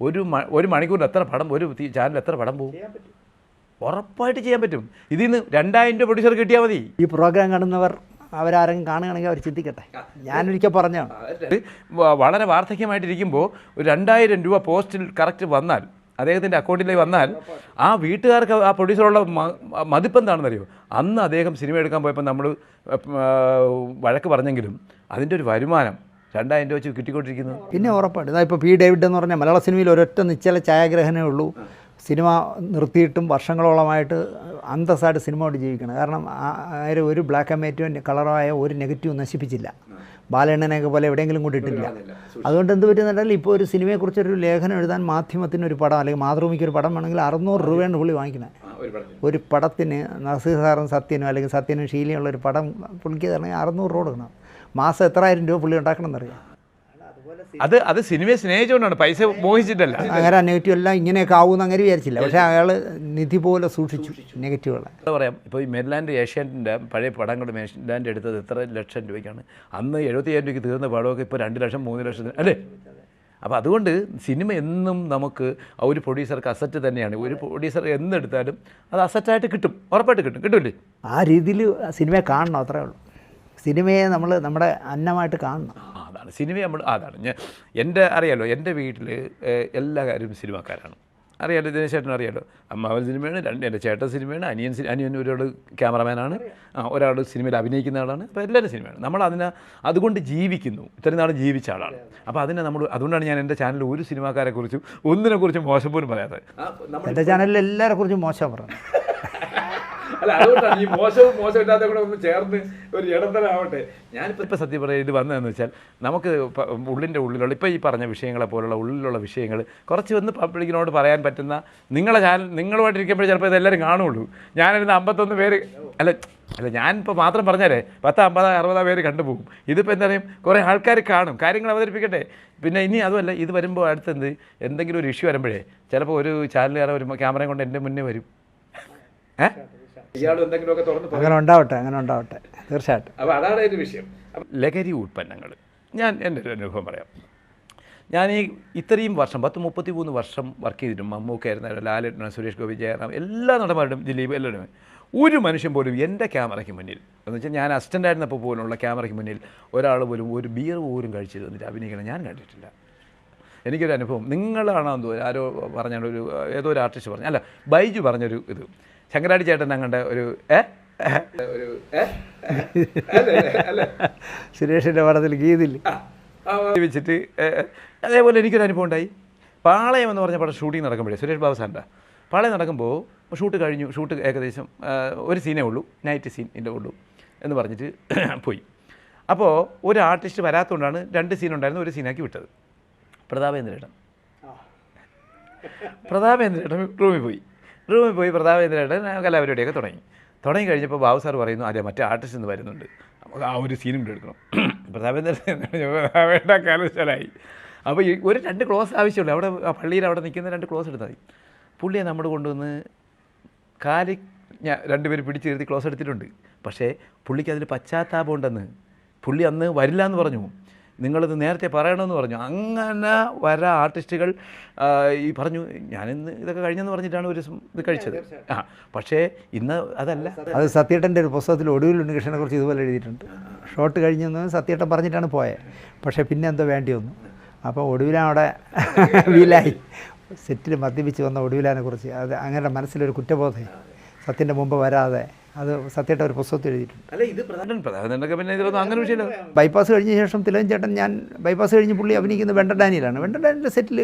ഒരു മ- ഒരു മണിക്കൂറിൽ എത്ര പടം ഒരു ചാനൽ എത്ര പടം പോകും ഉറപ്പായിട്ട് ചെയ്യാൻ പറ്റും. ഇതിൽ നിന്ന് രണ്ടായിരം രൂപ പ്രൊഡ്യൂസർ കിട്ടിയാൽ മതി. ഈ പ്രോഗ്രാം കാണുന്നവർ അവരാരെങ്കിലും കാണുകയാണെങ്കിൽ അവർ ചിന്തിക്കട്ടെ. ഞാനൊരിക്കൽ പറഞ്ഞാണ് വളരെ വാർദ്ധക്യമായിട്ടിരിക്കുമ്പോൾ ഒരു രണ്ടായിരം രൂപ പോസ്റ്റിൽ കറക്റ്റ് വന്നാൽ അദ്ദേഹത്തിന്റെ അക്കൗണ്ടിലേക്ക് വന്നാൽ ആ വീട്ടുകാർക്ക് ആ പ്രൊഡ്യൂസറുള്ള മതിപ്പ് മതിപ്പ് എന്താണെന്നറിയോ? അന്ന് അദ്ദേഹം സിനിമ എടുക്കാൻ പോയപ്പോൾ നമ്മൾ വഴക്ക് പറഞ്ഞെങ്കിലും അതിന്റെ ഒരു വരുമാനം രണ്ടായിരം രൂപ വെച്ച് കിട്ടിക്കൊണ്ടിരിക്കുന്നത് പിന്നെ ഉറപ്പായിട്ട് ഇതാ ഇപ്പോൾ പി ഡേവിഡ് എന്ന് പറഞ്ഞാൽ മലയാള സിനിമയിൽ ഒരൊറ്റ നിശ്ചല ഛായാഗ്രഹനേ ഉള്ളൂ. സിനിമ നിർത്തിയിട്ടും വർഷങ്ങളോളമായിട്ട് അന്തസ്സായിട്ട് സിനിമ കൊണ്ട് ജീവിക്കണം. കാരണം ആരും ഒരു ബ്ലാക്ക് ആൻഡ് വൈറ്റും കളറായ ഒരു നെഗറ്റീവ് നശിപ്പിച്ചില്ല. ബാലണ്ണനെയൊക്കെ പോലെ എവിടെയെങ്കിലും കൊണ്ടിട്ടില്ല അതുകൊണ്ട് എന്ത് പറ്റുന്നുണ്ടെങ്കിൽ ഇപ്പോൾ ഒരു സിനിമയെക്കുറിച്ചൊരു ലേഖനം എഴുതാൻ മാധ്യമത്തിന് ഒരു പടം അല്ലെങ്കിൽ മാതൃഭൂമിക്ക് ഒരു പടം വേണമെങ്കിൽ അറുന്നൂറ് രൂപയാണ് പുള്ളി വാങ്ങിക്കുന്നത് ഒരു പടത്തിന് നസീർ സാറും സത്യനും അല്ലെങ്കിൽ സത്യനും ഷീലയുള്ള ഒരു പടം പുള്ളിക്ക് തരണമെങ്കിൽ അറുന്നൂറ് രൂപ കൊടുക്കണം. മാസം എത്രായിരം രൂപ പുള്ളി ഉണ്ടാക്കണം എന്നറിയാം അത് അത് സിനിമയെ സ്നേഹിച്ചുകൊണ്ടാണ് പൈസ മോഹിച്ചിട്ടല്ല. അങ്ങനെ നെഗറ്റീവ് എല്ലാം ഇങ്ങനെയൊക്കെ ആവുമെന്ന് അങ്ങനെ വിചാരിച്ചില്ല. പക്ഷേ അയാൾ നിധി പോലെ സൂക്ഷിച്ചു നെഗറ്റീവുകളെ. എന്താ പറയാം ഇപ്പോൾ ഈ മെർലാൻഡ് ഏഷ്യാന്റെ പഴയ പടങ്ങൾ മെർലാൻഡ് എടുത്തത് എത്ര ലക്ഷം രൂപയ്ക്കാണ്. അന്ന് എഴുപത്തിയ്യായിരം രൂപയ്ക്ക് തീർന്ന പടമൊക്കെ ഇപ്പോൾ രണ്ട് ലക്ഷം മൂന്ന് ലക്ഷം അല്ലേ? അപ്പോൾ അതുകൊണ്ട് സിനിമ എന്നും നമുക്ക് ആ ഒരു പ്രൊഡ്യൂസർക്ക് അസറ്റ് തന്നെയാണ്. ഒരു പ്രൊഡ്യൂസർ എന്തെടുത്താലും അത് അസറ്റായിട്ട് കിട്ടും ഉറപ്പായിട്ട് കിട്ടും. കിട്ടില്ലേ? ആ രീതിയിൽ സിനിമയെ കാണണം അത്രേ ഉള്ളൂ. സിനിമയെ നമ്മൾ നമ്മുടെ അന്നമായിട്ട് കാണണം. അതാണ് സിനിമ നമ്മൾ അതാണ്. ഞാൻ എന്റെ അറിയാലോ എന്റെ വീട്ടിൽ എല്ലാ കാര്യവും സിനിമാക്കാരാണ്. അറിയാലോ ദിനേശേട്ടൻ അറിയാലോ. അമ്മാവൻ സിനിമയാണ് രണ്ട് എന്റെ ചേട്ടൻ സിനിമയാണ് അനിയൻ അനിയൻ ഒരാൾ ക്യാമറമാനാണ്. ഒരാൾ സിനിമയിൽ അഭിനയിക്കുന്ന ആളാണ്. അപ്പോൾ എല്ലാവരും സിനിമയാണ്. നമ്മൾ അതിനെ അതുകൊണ്ട് ജീവിക്കുന്നു. ഇത്രയും നാൾ ജീവിച്ച ആളാണ്. അപ്പോൾ അതിനെ നമ്മൾ അതുകൊണ്ടാണ് ഞാൻ എന്റെ ചാനലിൽ ഒരു സിനിമാക്കാരെ കുറിച്ചും ഒന്നിനെ കുറിച്ചും മോശം പോലും പറയാത്തത്. എന്റെ ചാനലിൽ എല്ലാവരെ കുറിച്ചും മോശം പറഞ്ഞു അല്ല അതുകൊണ്ടാണ് ഈ മോശവും മോശമില്ലാത്ത കൂടെ ഒന്ന് ചേർന്ന് ഒരു ഇടത്തരാവട്ടെ ഞാനിപ്പോൾ ഇപ്പോൾ സത്യം പറയാം ഇത് വന്നതെന്ന് വെച്ചാൽ നമുക്ക് ഉള്ളിന്റെ ഉള്ളിലുള്ള ഇപ്പോൾ ഈ പറഞ്ഞ വിഷയങ്ങളെ പോലുള്ള ഉള്ളിലുള്ള വിഷയങ്ങൾ കുറച്ച് വന്ന് പബ്ലിക്കിനോട് പറയാൻ പറ്റുന്ന നിങ്ങളെ ചാനൽ നിങ്ങളുമായിട്ടിരിക്കുമ്പോൾ ചിലപ്പോൾ ഇതെല്ലാവരും കാണുള്ളൂ. ഞാനിരുന്ന് അമ്പത്തൊന്ന് പേര് അല്ല അല്ല ഞാനിപ്പോൾ മാത്രം പറഞ്ഞാലേ പത്ത് അമ്പത് അറുപതാ പേര് കണ്ടുപോകും. ഇതിപ്പോൾ എന്താ പറയും? കുറേ ആൾക്കാർ കാണും കാര്യങ്ങൾ അവതരിപ്പിക്കട്ടെ. പിന്നെ ഇനി അതുമല്ല ഇത് വരുമ്പോൾ അടുത്തെന്ത് എന്തെങ്കിലും ഒരു ഇഷ്യൂ വരുമ്പോഴേ ചിലപ്പോൾ ഒരു ചാനലുകാരൻ വരുമ്പോൾ ക്യാമറയും കൊണ്ട് എന്റെ മുന്നേ വരും. ഏ? ഇയാൾ എന്തെങ്കിലുമൊക്കെ തുറന്ന് അങ്ങനെ ഉണ്ടാവട്ടെ അങ്ങനെ ഉണ്ടാവട്ടെ തീർച്ചയായിട്ടും. അപ്പോൾ അതാണ് ഒരു വിഷയം. ലഹരി ഉൽപ്പന്നങ്ങൾ ഞാൻ എന്റെ ഒരു അനുഭവം പറയാം. ഞാൻ ഈ ഇത്രയും വർഷം പത്ത് മുപ്പത്തി മൂന്ന് വർഷം വർക്ക് ചെയ്തിട്ടും മമ്മൂക്കായിരുന്ന ലാലേട്ടൻ സുരേഷ് ഗോപി ജയറാം എല്ലാ നടന്മാരുടെയും ദിലീപ് എല്ലാവരും ഒരു മനുഷ്യൻ പോലും എന്റെ ക്യാമറയ്ക്ക് മുന്നിൽ എന്ന് വെച്ചാൽ ഞാൻ അസിസ്റ്റന്റായിരുന്നപ്പോൾ പോലുള്ള ക്യാമറയ്ക്ക് മുന്നിൽ ഒരാൾ പോലും ഒരു ബിയർ പോലും കഴിച്ചു തന്നിട്ട് അഭിനയിക്കണം ഞാൻ കണ്ടിട്ടില്ല. എനിക്കൊരു അനുഭവം. നിങ്ങളാണോ എന്തോ ആരോ പറഞ്ഞ ഒരു ഏതോ ഒരു ആർട്ടിസ്റ്റ് പറഞ്ഞു അല്ല ബൈജു പറഞ്ഞൊരു ഇത്. ശങ്കരാടി ചേട്ടൻ അങ്ങോട്ട് ഒരു ഏ? ഒരു സുരേഷിന്റെ പടത്തിൽ ഗീതില്ല വെച്ചിട്ട് അതേപോലെ എനിക്കൊരു അനുഭവം ഉണ്ടായി. പാളയം എന്ന് പറഞ്ഞ പടം ഷൂട്ടിംഗ് നടക്കുമ്പോഴേ സുരേഷ് ബാബു സാറിന്റെ പാളയം നടക്കുമ്പോൾ ഷൂട്ട് കഴിഞ്ഞു ഷൂട്ട് ഏകദേശം ഒരു സീനേ ഉള്ളൂ നൈറ്റ് സീൻ ഇതിന്റെ ഉള്ളൂ എന്ന് പറഞ്ഞിട്ട് പോയി. അപ്പോൾ ഒരു ആർട്ടിസ്റ്റ് വരാത്തതുകൊണ്ടാണ് രണ്ട് സീൻ ഉണ്ടായിരുന്നു ഒരു സീനാക്കി വിട്ടത്. പ്രതാപേന്ദ്രേട്ടൻ. പ്രതാപേന്ദ്രേട്ടൻ റൂമിൽ പോയി. റൂമിൽ പോയി പ്രതാപേന്ദ്രയുടെ കലാപരിപാടിയൊക്കെ തുടങ്ങി. തുടങ്ങി കഴിഞ്ഞപ്പോൾ ബാബു സാർ പറയുന്നു അതെ മറ്റേ ആർട്ടിസ്റ്റ് എന്ന് വരുന്നുണ്ട്. നമുക്ക് ആ ഒരു സീനും കൂടെ എടുക്കണം. പ്രതാപേന്ദ്രൻ കാലശാലായി അപ്പോൾ ഈ ഒരു രണ്ട് ക്ലോസ് ആവശ്യമുള്ളൂ. അവിടെ ആ പള്ളിയിൽ അവിടെ നിൽക്കുന്ന രണ്ട് ക്ലോസ് എടുത്താൽ മതി. പുള്ളിയെ നമ്മൾ കൊണ്ടുവന്ന് കാലി ഞാൻ രണ്ടുപേരും പിടിച്ച് നിർത്തി ക്ലോസ് എടുത്തിട്ടുണ്ട്. പക്ഷേ പുള്ളിക്ക് അതിൽ പശ്ചാത്താപം ഉണ്ടെന്ന്. പുള്ളി അന്ന് വരില്ല എന്ന് പറഞ്ഞു. നിങ്ങളിത് നേരത്തെ പറയണമെന്ന് പറഞ്ഞു. അങ്ങനെ വര ആർട്ടിസ്റ്റുകൾ ഈ പറഞ്ഞു ഞാനിന്ന് ഇതൊക്കെ കഴിഞ്ഞെന്ന് പറഞ്ഞിട്ടാണ് ഒരു ദിവസം ഇത് കഴിച്ചത്. ആ പക്ഷേ ഇന്ന് അതല്ല. അത് സത്യേട്ടന്റെ ഒരു പുസ്തകത്തിൽ ഒടുവിൽ ഉണ്ണികൃഷ്ണനെ കുറിച്ച് ഇതുപോലെ എഴുതിയിട്ടുണ്ട്. ഷോട്ട് കഴിഞ്ഞെന്ന് സത്യേട്ടൻ പറഞ്ഞിട്ടാണ് പോയത് പക്ഷേ പിന്നെ എന്തോ വേണ്ടി വന്നു. അപ്പോൾ ഒടുവിലവിടെ വീലായി. സെറ്റിൽ മദ്യപിച്ച് വന്ന ഒടുവിലാനെ കുറിച്ച് അത് അങ്ങനെ മനസ്സിലൊരു കുറ്റബോധം. സത്യന്റെ മുമ്പ് വരാതെ അത് സത്യമായിട്ട് ഒരു പുസ്തകത്തിൽ എഴുതിയിട്ടുണ്ട്. അല്ല ഇത് പിന്നെ ഇതിലൊന്നും അങ്ങനെ വിഷയമില്ല. ബൈപ്പാസ് കഴിഞ്ഞ ശേഷം തിലകൻ ചേട്ടൻ ഞാൻ ബൈപ്പാസ് കഴിഞ്ഞ് പുള്ളി അഭിനയിക്കുന്ന വെണ്ട ഡാനിയിലാണ്. വെണ്ട ഡാനിയുടെ സെറ്റിൽ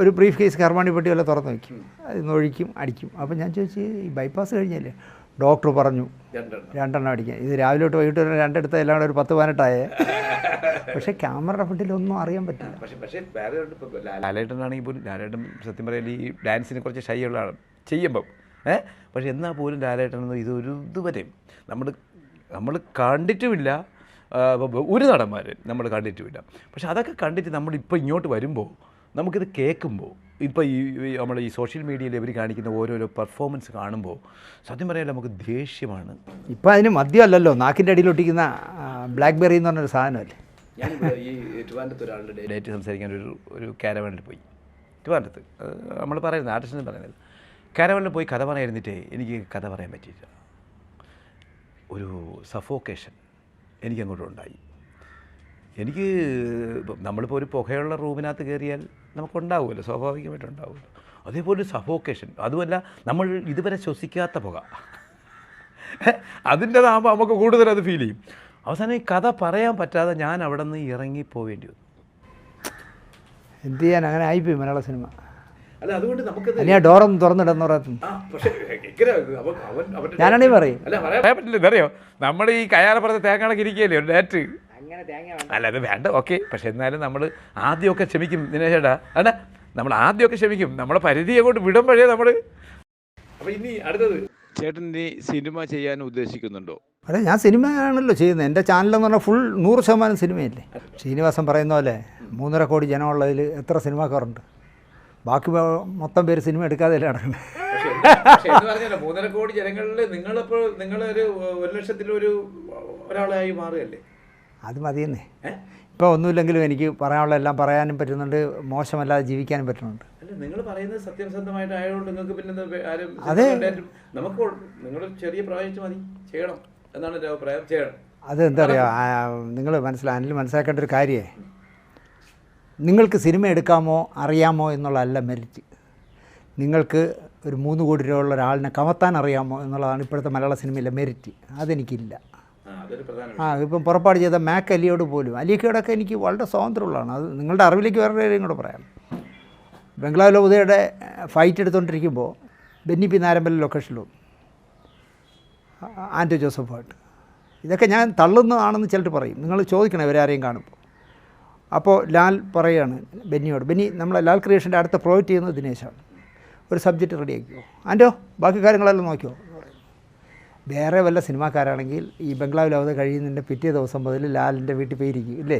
ഒരു ബ്രീഫ് കേസ് കർമാണി പെട്ടി വല്ല തുറന്നു വയ്ക്കും അതിന്ന് ഒഴിക്കും അടിക്കും. അപ്പം ഞാൻ ചോദിച്ചു ഈ ബൈപ്പാസ് കഴിഞ്ഞല്ലേ? ഡോക്ടർ പറഞ്ഞു രണ്ടെണ്ണം. അടിക്കാൻ. ഇത് രാവിലെ തൊട്ട് വൈകിട്ട് വരെ രണ്ടെടുത്ത എല്ലാം കൂടെ ഒരു പത്ത് പതിനെട്ടായേ. പക്ഷേ ക്യാമറ ഫണ്ടിലൊന്നും അറിയാൻ പറ്റില്ല. പക്ഷേ പക്ഷേ വേറെ ലാലേട്ടനാണെങ്കിൽ പോലും ലാലേട്ടൻ സത്യം പറയാൻ ഈ ഡാൻസിനെ കുറച്ച് ഷൈ ഉള്ള ചെയ്യുമ്പോൾ ചെയ്യുമ്പം ഏ? പക്ഷേ എന്നാൽ പോലും ലാലേട്ടൻ ഇത് ഒരു ഇതുവരെയും നമ്മൾ നമ്മൾ കണ്ടിട്ടുമില്ല. ഒരു നടന്മാർ നമ്മൾ കണ്ടിട്ടുമില്ല. പക്ഷെ അതൊക്കെ കണ്ടിട്ട് നമ്മളിപ്പോൾ ഇങ്ങോട്ട് വരുമ്പോൾ നമുക്കിത് കേൾക്കുമ്പോൾ ഇപ്പോൾ ഈ നമ്മൾ ഈ സോഷ്യൽ മീഡിയയിൽ ഇവർ കാണിക്കുന്ന ഓരോരോ പെർഫോമൻസ് കാണുമ്പോൾ സത്യം പറയാൻ നമുക്ക് ദേഷ്യമാണ്. ഇപ്പോൾ അതിന് മദ്യമല്ലല്ലോ നാക്കിന്റെ അടിയിലൊട്ടിക്കുന്ന ബ്ലാക്ക് ബെറി എന്ന് പറഞ്ഞൊരു സാധനമല്ലേ? ഈ ട്രിവാൻഡത്ത് ഒരാളുടെ ഡേറ്റ് സംസാരിക്കാൻ ഒരു ഒരു കാരവാനിൽ പോയി. ട്രിവാൻഡത്ത് നമ്മൾ പറയുന്നത് ആർട്ടിസ്റ്റ് പറയുന്നത്. കാരവാനിൽ പോയി കഥ പറയായിരുന്നിട്ടേ എനിക്ക് കഥ പറയാൻ പറ്റിയില്ല. ഒരു സഫോക്കേഷൻ എനിക്കങ്ങോട്ട് ഉണ്ടായി. എനിക്ക് നമ്മളിപ്പോൾ ഒരു പുകയുള്ള റൂമിനകത്ത് കയറിയാൽ നമുക്കുണ്ടാവുമല്ലോ സ്വാഭാവികമായിട്ടും ഉണ്ടാവുമല്ലോ. അതേപോലെ ഒരു സഫോക്കേഷൻ അതുമല്ല നമ്മൾ ഇതുവരെ ശ്വസിക്കാത്ത പുക. അതിന്റെതാകുമ്പോൾ നമുക്ക് കൂടുതൽ അത് ഫീൽ ചെയ്യും. അവസാനം ഈ കഥ പറയാൻ പറ്റാതെ ഞാൻ അവിടെ നിന്ന് ഇറങ്ങി പോവേണ്ടി വന്നു. എന്ത് ചെയ്യാൻ അങ്ങനെ ആയിപ്പോയി മലയാള സിനിമ. അല്ല അതുകൊണ്ട് നമുക്ക് ആ ഡോറൊന്നും തുറന്നിടുന്ന ഞാനാണീ പറയും. അല്ല പറയാൻ പറ്റില്ല അറിയോ നമ്മൾ ഈ കയാലപ്പുറത്ത് തേങ്ങണക്ക് ഇരിക്കുകയല്ലേ ഒരു ഡേറ്റ് അല്ല അത് വേണ്ട ഓക്കെ. പക്ഷെ എന്നാലും നമ്മൾ ആദ്യമൊക്കെ ക്ഷമിക്കും ദിനേശേട്ടാ അല്ല നമ്മൾ ആദ്യമൊക്കെ ക്ഷമിക്കും. നമ്മളെ പരിധി അങ്ങോട്ട് വിടുമ്പോഴേ നമ്മൾ അപ്പോൾ ഇനി അടുത്തത്. ചേട്ടൻ ഇനി സിനിമ ചെയ്യാൻ ഉദ്ദേശിക്കുന്നുണ്ടോ? അല്ല ഞാൻ സിനിമയാണല്ലോ ചെയ്യുന്നത്. എന്റെ ചാനലെന്ന് പറഞ്ഞാൽ ഫുൾ നൂറ് ശതമാനം സിനിമയല്ലേ? ശ്രീനിവാസൻ പറയുന്ന പോലെ മൂന്നര കോടി ജനമുള്ളതിൽ എത്ര സിനിമാക്കാരുണ്ട്? ബാക്കി മൊത്തം പേര് സിനിമ എടുക്കാതെ നടക്കുന്നത് മൂന്നര കോടി ജനങ്ങളിൽ നിങ്ങളിപ്പോൾ നിങ്ങളൊരു ഒരു ലക്ഷത്തിലൊരു ഒരാളായി മാറുകയല്ലേ? അത് മതിയെന്നേ? ഇപ്പോൾ ഒന്നുമില്ലെങ്കിലും എനിക്ക് പറയാനുള്ള എല്ലാം പറയാനും പറ്റുന്നുണ്ട് മോശമല്ലാതെ ജീവിക്കാനും പറ്റുന്നുണ്ട്. നിങ്ങൾ പറയുന്നത് സത്യസന്ധമായിട്ടായതുകൊണ്ട് നിങ്ങൾക്ക് പിന്നെ ആരും അതെ. നമുക്ക് നിങ്ങൾ ചെറിയ പ്രായച്ച് മതി. ചെയ്യണം. എന്നാണ് എന്റെ അഭിപ്രായം. ചെയ്യണം. അത് എന്താ പറയുക നിങ്ങൾ മനസ്സിലാ അനിൽ മനസ്സിലാക്കേണ്ട ഒരു കാര്യമേ നിങ്ങൾക്ക് സിനിമ എടുക്കാമോ അറിയാമോ എന്നുള്ളതല്ല മെറിറ്റ്. നിങ്ങൾക്ക് ഒരു മൂന്ന് കോടി രൂപ ഉള്ള ഒരാളിനെ കമത്താൻ അറിയാമോ എന്നുള്ളതാണ് ഇപ്പോഴത്തെ മലയാള സിനിമയിലെ മെറിറ്റ്. അതെനിക്കില്ല. ആ ഇപ്പം പുറപ്പാട് ചെയ്ത മാക്ക് അലിയോട് പോലും അലിയൊക്കെയോടൊക്കെ എനിക്ക് വളരെ സ്വാതന്ത്ര്യമുള്ളതാണ്. അത് നിങ്ങളുടെ അറിവിലേക്ക് വേറെ കാര്യം കൂടെ പറയാം. ബംഗ്ലാവ് ഉദയുടെ ഫൈറ്റ് എടുത്തുകൊണ്ടിരിക്കുമ്പോൾ ബെന്നി പി നാരമ്പല ലൊക്കേഷനിലും ജോസഫ് ജോസഫായിട്ട് ഇതൊക്കെ ഞാൻ തള്ളുന്നതാണെന്ന് ചിലർ പറയും. നിങ്ങൾ ചോദിക്കണം ഇവരാരെയും കാണുമ്പോൾ. അപ്പോൾ ലാൽ പറയാണ് ബെന്നിയോട് ബെന്നി നമ്മളെ ലാൽ ക്രിയേഷന്റെ അടുത്ത പ്രോജക്റ്റ് ചെയ്യുന്നത് ദിനേശാണ്. ഒരു സബ്ജക്റ്റ് റെഡിയാക്കിയോ ആന്റോ ബാക്കി കാര്യങ്ങളെല്ലാം നോക്കിയോ വേറെ വല്ല സിനിമാക്കാരാണെങ്കിൽ ഈ ബംഗ്ലാവിൽ അവധ കഴിയുന്നതിന്റെ പിറ്റേ ദിവസം മുതൽ ലാലിന്റെ വീട്ടിൽ പോയിരിക്കും ഇല്ലേ?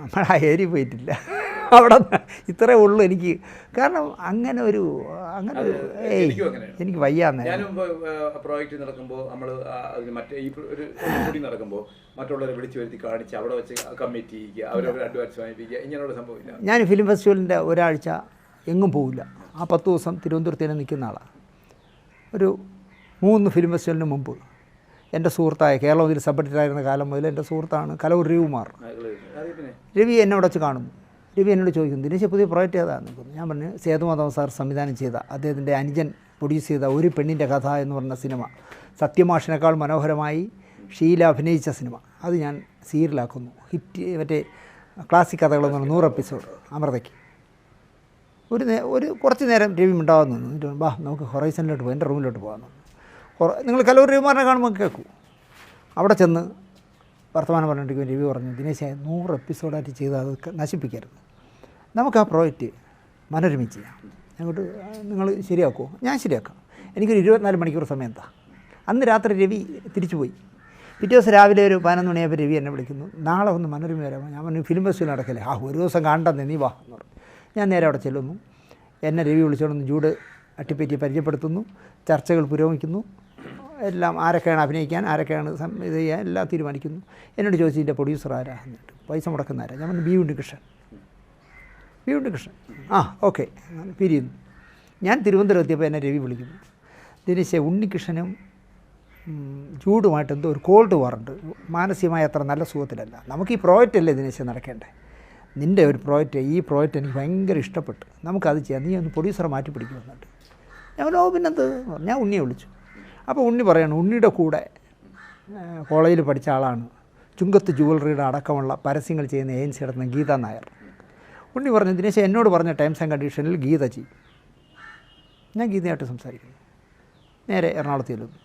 നമ്മൾ ആ ഏരി പോയിട്ടില്ല. അവിടെ ഇത്രേ ഉള്ളൂ എനിക്ക്. കാരണം അങ്ങനെ ഒരു അങ്ങനെ ഒരു ഏയ് എനിക്കും വയ്യാന്ന്. പ്രോജക്റ്റ് നടക്കുമ്പോൾ നമ്മൾ മറ്റേ ഈ ഒരു നടക്കുമ്പോൾ മറ്റുള്ളവരെ വിളിച്ചു വരുത്തി കാണിച്ച് അവിടെ വെച്ച് കമ്മിറ്റി അഡ്വാൻസ് വാങ്ങിപ്പിക്കുക ഇങ്ങനെയുള്ള സംഭവമില്ല. ഞാൻ ഫിലിം ഫെസ്റ്റിവലിന്റെ ഒരാഴ്ച എങ്ങും പോകില്ല ആ പത്ത് ദിവസം തിരുവനന്തപുരത്ത് തന്നെ നിൽക്കുന്ന ആളാണ് ഒരു മൂന്ന് ഫിലിം ഫെസ്റ്റിവലിന് മുമ്പ്. എന്റെ സുഹൃത്തായ കേരളത്തിൽ സബ് എഡിറ്ററായിരുന്ന കാലം മുതൽ എന്റെ സുഹൃത്താണ് കലൂർ രവികുമാർ. രവി എന്നോട് വെച്ച് കാണുന്നു. രവി എന്നോട് ചോദിക്കുന്നു ദിനേശ് പുതിയ പ്രോജക്റ്റ് ഏതാണെന്ന് പറഞ്ഞു ഞാൻ പറഞ്ഞു സേതുമാധവൻ സാർ സംവിധാനം ചെയ്ത അദ്ദേഹത്തിന്റെ അനുജൻ പ്രൊഡ്യൂസ് ചെയ്ത ഒരു പെണ്ണിന്റെ കഥ എന്ന് പറഞ്ഞ സിനിമ സത്യമാഷിനേക്കാൾ മനോഹരമായി ഷീല അഭിനയിച്ച സിനിമ അത് ഞാൻ സീരിയലാക്കുന്നു. ഹിറ്റ് മറ്റേ ക്ലാസിക് കഥകളെന്ന് പറഞ്ഞ നൂറ് എപ്പിസോഡ് അമൃതയ്ക്ക്. ഒരു ഒരു കുറച്ച് നേരം രവി ഉണ്ടാകുന്നു ബാ നമുക്ക് ഹൊറൈസണിലോട്ട് പോകാം എന്റെ റൂമിലോട്ട് ഹൊറ- നിങ്ങൾ കലൂർ രവിമാറിനെ കാണുമ്പോൾ കേൾക്കൂ. അവിടെ ചെന്ന് വർത്തമാനം പറഞ്ഞിട്ട് രവി പറഞ്ഞു ദിനേശ് നൂറ് എപ്പിസോഡായിട്ട് ചെയ്ത് അത് നശിപ്പിക്കരുത്. നമുക്ക് ആ പ്രോജക്റ്റ് മനോരമിച്ച് ചെയ്യാം. അങ്ങോട്ട് നിങ്ങൾ ശരിയാക്കുമോ ഞാൻ ശരിയാക്കാം. എനിക്കൊരു ഇരുപത്തിനാല് മണിക്കൂർ സമയം എന്താ അന്ന് രാത്രി രവി തിരിച്ചു പോയി പിറ്റേ ദിവസം രാവിലെ ഒരു പതിനൊന്ന് മണിയായപ്പോൾ രവി എന്നെ വിളിക്കുന്നു. നാളെ ഒന്ന് മനോരമ വരാമോ? ഞാൻ പറഞ്ഞു ഫിലിം ഫെസ്റ്റിവൽ നടക്കല്ലേ? ആ ഒരു ദിവസം കാണണ്ടെന്ന് നീ വാ എന്ന് പറഞ്ഞു. ഞാൻ നേരെ അവിടെ ചെല്ലുന്നു. എന്നെ രവി വിളിച്ചോണ്ട് ജൂഡ് അട്ടിപ്പറ്റി പരിചയപ്പെടുത്തുന്നു. ചർച്ചകൾ പുരോഗമിക്കുന്നു. എല്ലാം ആരൊക്കെയാണ് അഭിനയിക്കാൻ ആരൊക്കെയാണ് ഇത് ചെയ്യാൻ എല്ലാം തീരുമാനിക്കുന്നു. എന്നോട് ചോദിച്ചു ഇതിന്റെ പ്രൊഡ്യൂസർ ആരാ? എന്നിട്ട്. പൈസ മുടക്കുന്ന ആരാ? ഞാൻ പറഞ്ഞു ബി ഉണ്ണികൃഷ്ണൻ. ബി ഉണ്ണികൃഷ്ണൻ. ആ ഓക്കെ. പിരിയുന്നു. ഞാൻ തിരുവനന്തപുരം എത്തിയപ്പോൾ എന്നെ രവി വിളിക്കുന്നു. ദിനേശ് ഉണ്ണികൃഷ്ണനും ചൂടുമായിട്ട് എന്തോ ഒരു കോൾഡ് വാറുണ്ട് മാനസികമായ അത്ര നല്ല സുഖത്തിലല്ല. നമുക്ക് ഈ പ്രോജക്റ്റ് അല്ലേ ദിനേശ് നടക്കേണ്ടേ? നിന്റെ ഒരു പ്രോജക്റ്റ് ഈ പ്രോജക്റ്റ് എനിക്ക് ഭയങ്കര ഇഷ്ടപ്പെട്ടു. നമുക്കത് ചെയ്യാം. നീ ഒന്ന് പ്രൊഡ്യൂസറെ മാറ്റി പിടിക്കുമെന്നുണ്ട് ഞാൻ ഓ പിന്നെന്ത്? ഞാൻ ഉണ്ണിയെ വിളിച്ചു. അപ്പോൾ ഉണ്ണി പറയാണ് ഉണ്ണിയുടെ കൂടെ കോളേജിൽ പഠിച്ച ആളാണ്. ചുങ്കത്ത് ജുവലറിയുടെ അടക്കമുള്ള പരസ്യങ്ങൾ ചെയ്യുന്ന ഏജൻസി നടത്തുന്ന ഗീത നായർ. ഉണ്ണി പറഞ്ഞു ദിനേശ് എന്നോട് പറഞ്ഞ ടൈംസ് ആൻഡ് കണ്ടീഷനിൽ ഗീത ചെയ്യും ഞാൻ ഗീതയായിട്ട് സംസാരിക്കുന്നു. നേരെ എറണാകുളത്ത് ചെല്ലുന്നു.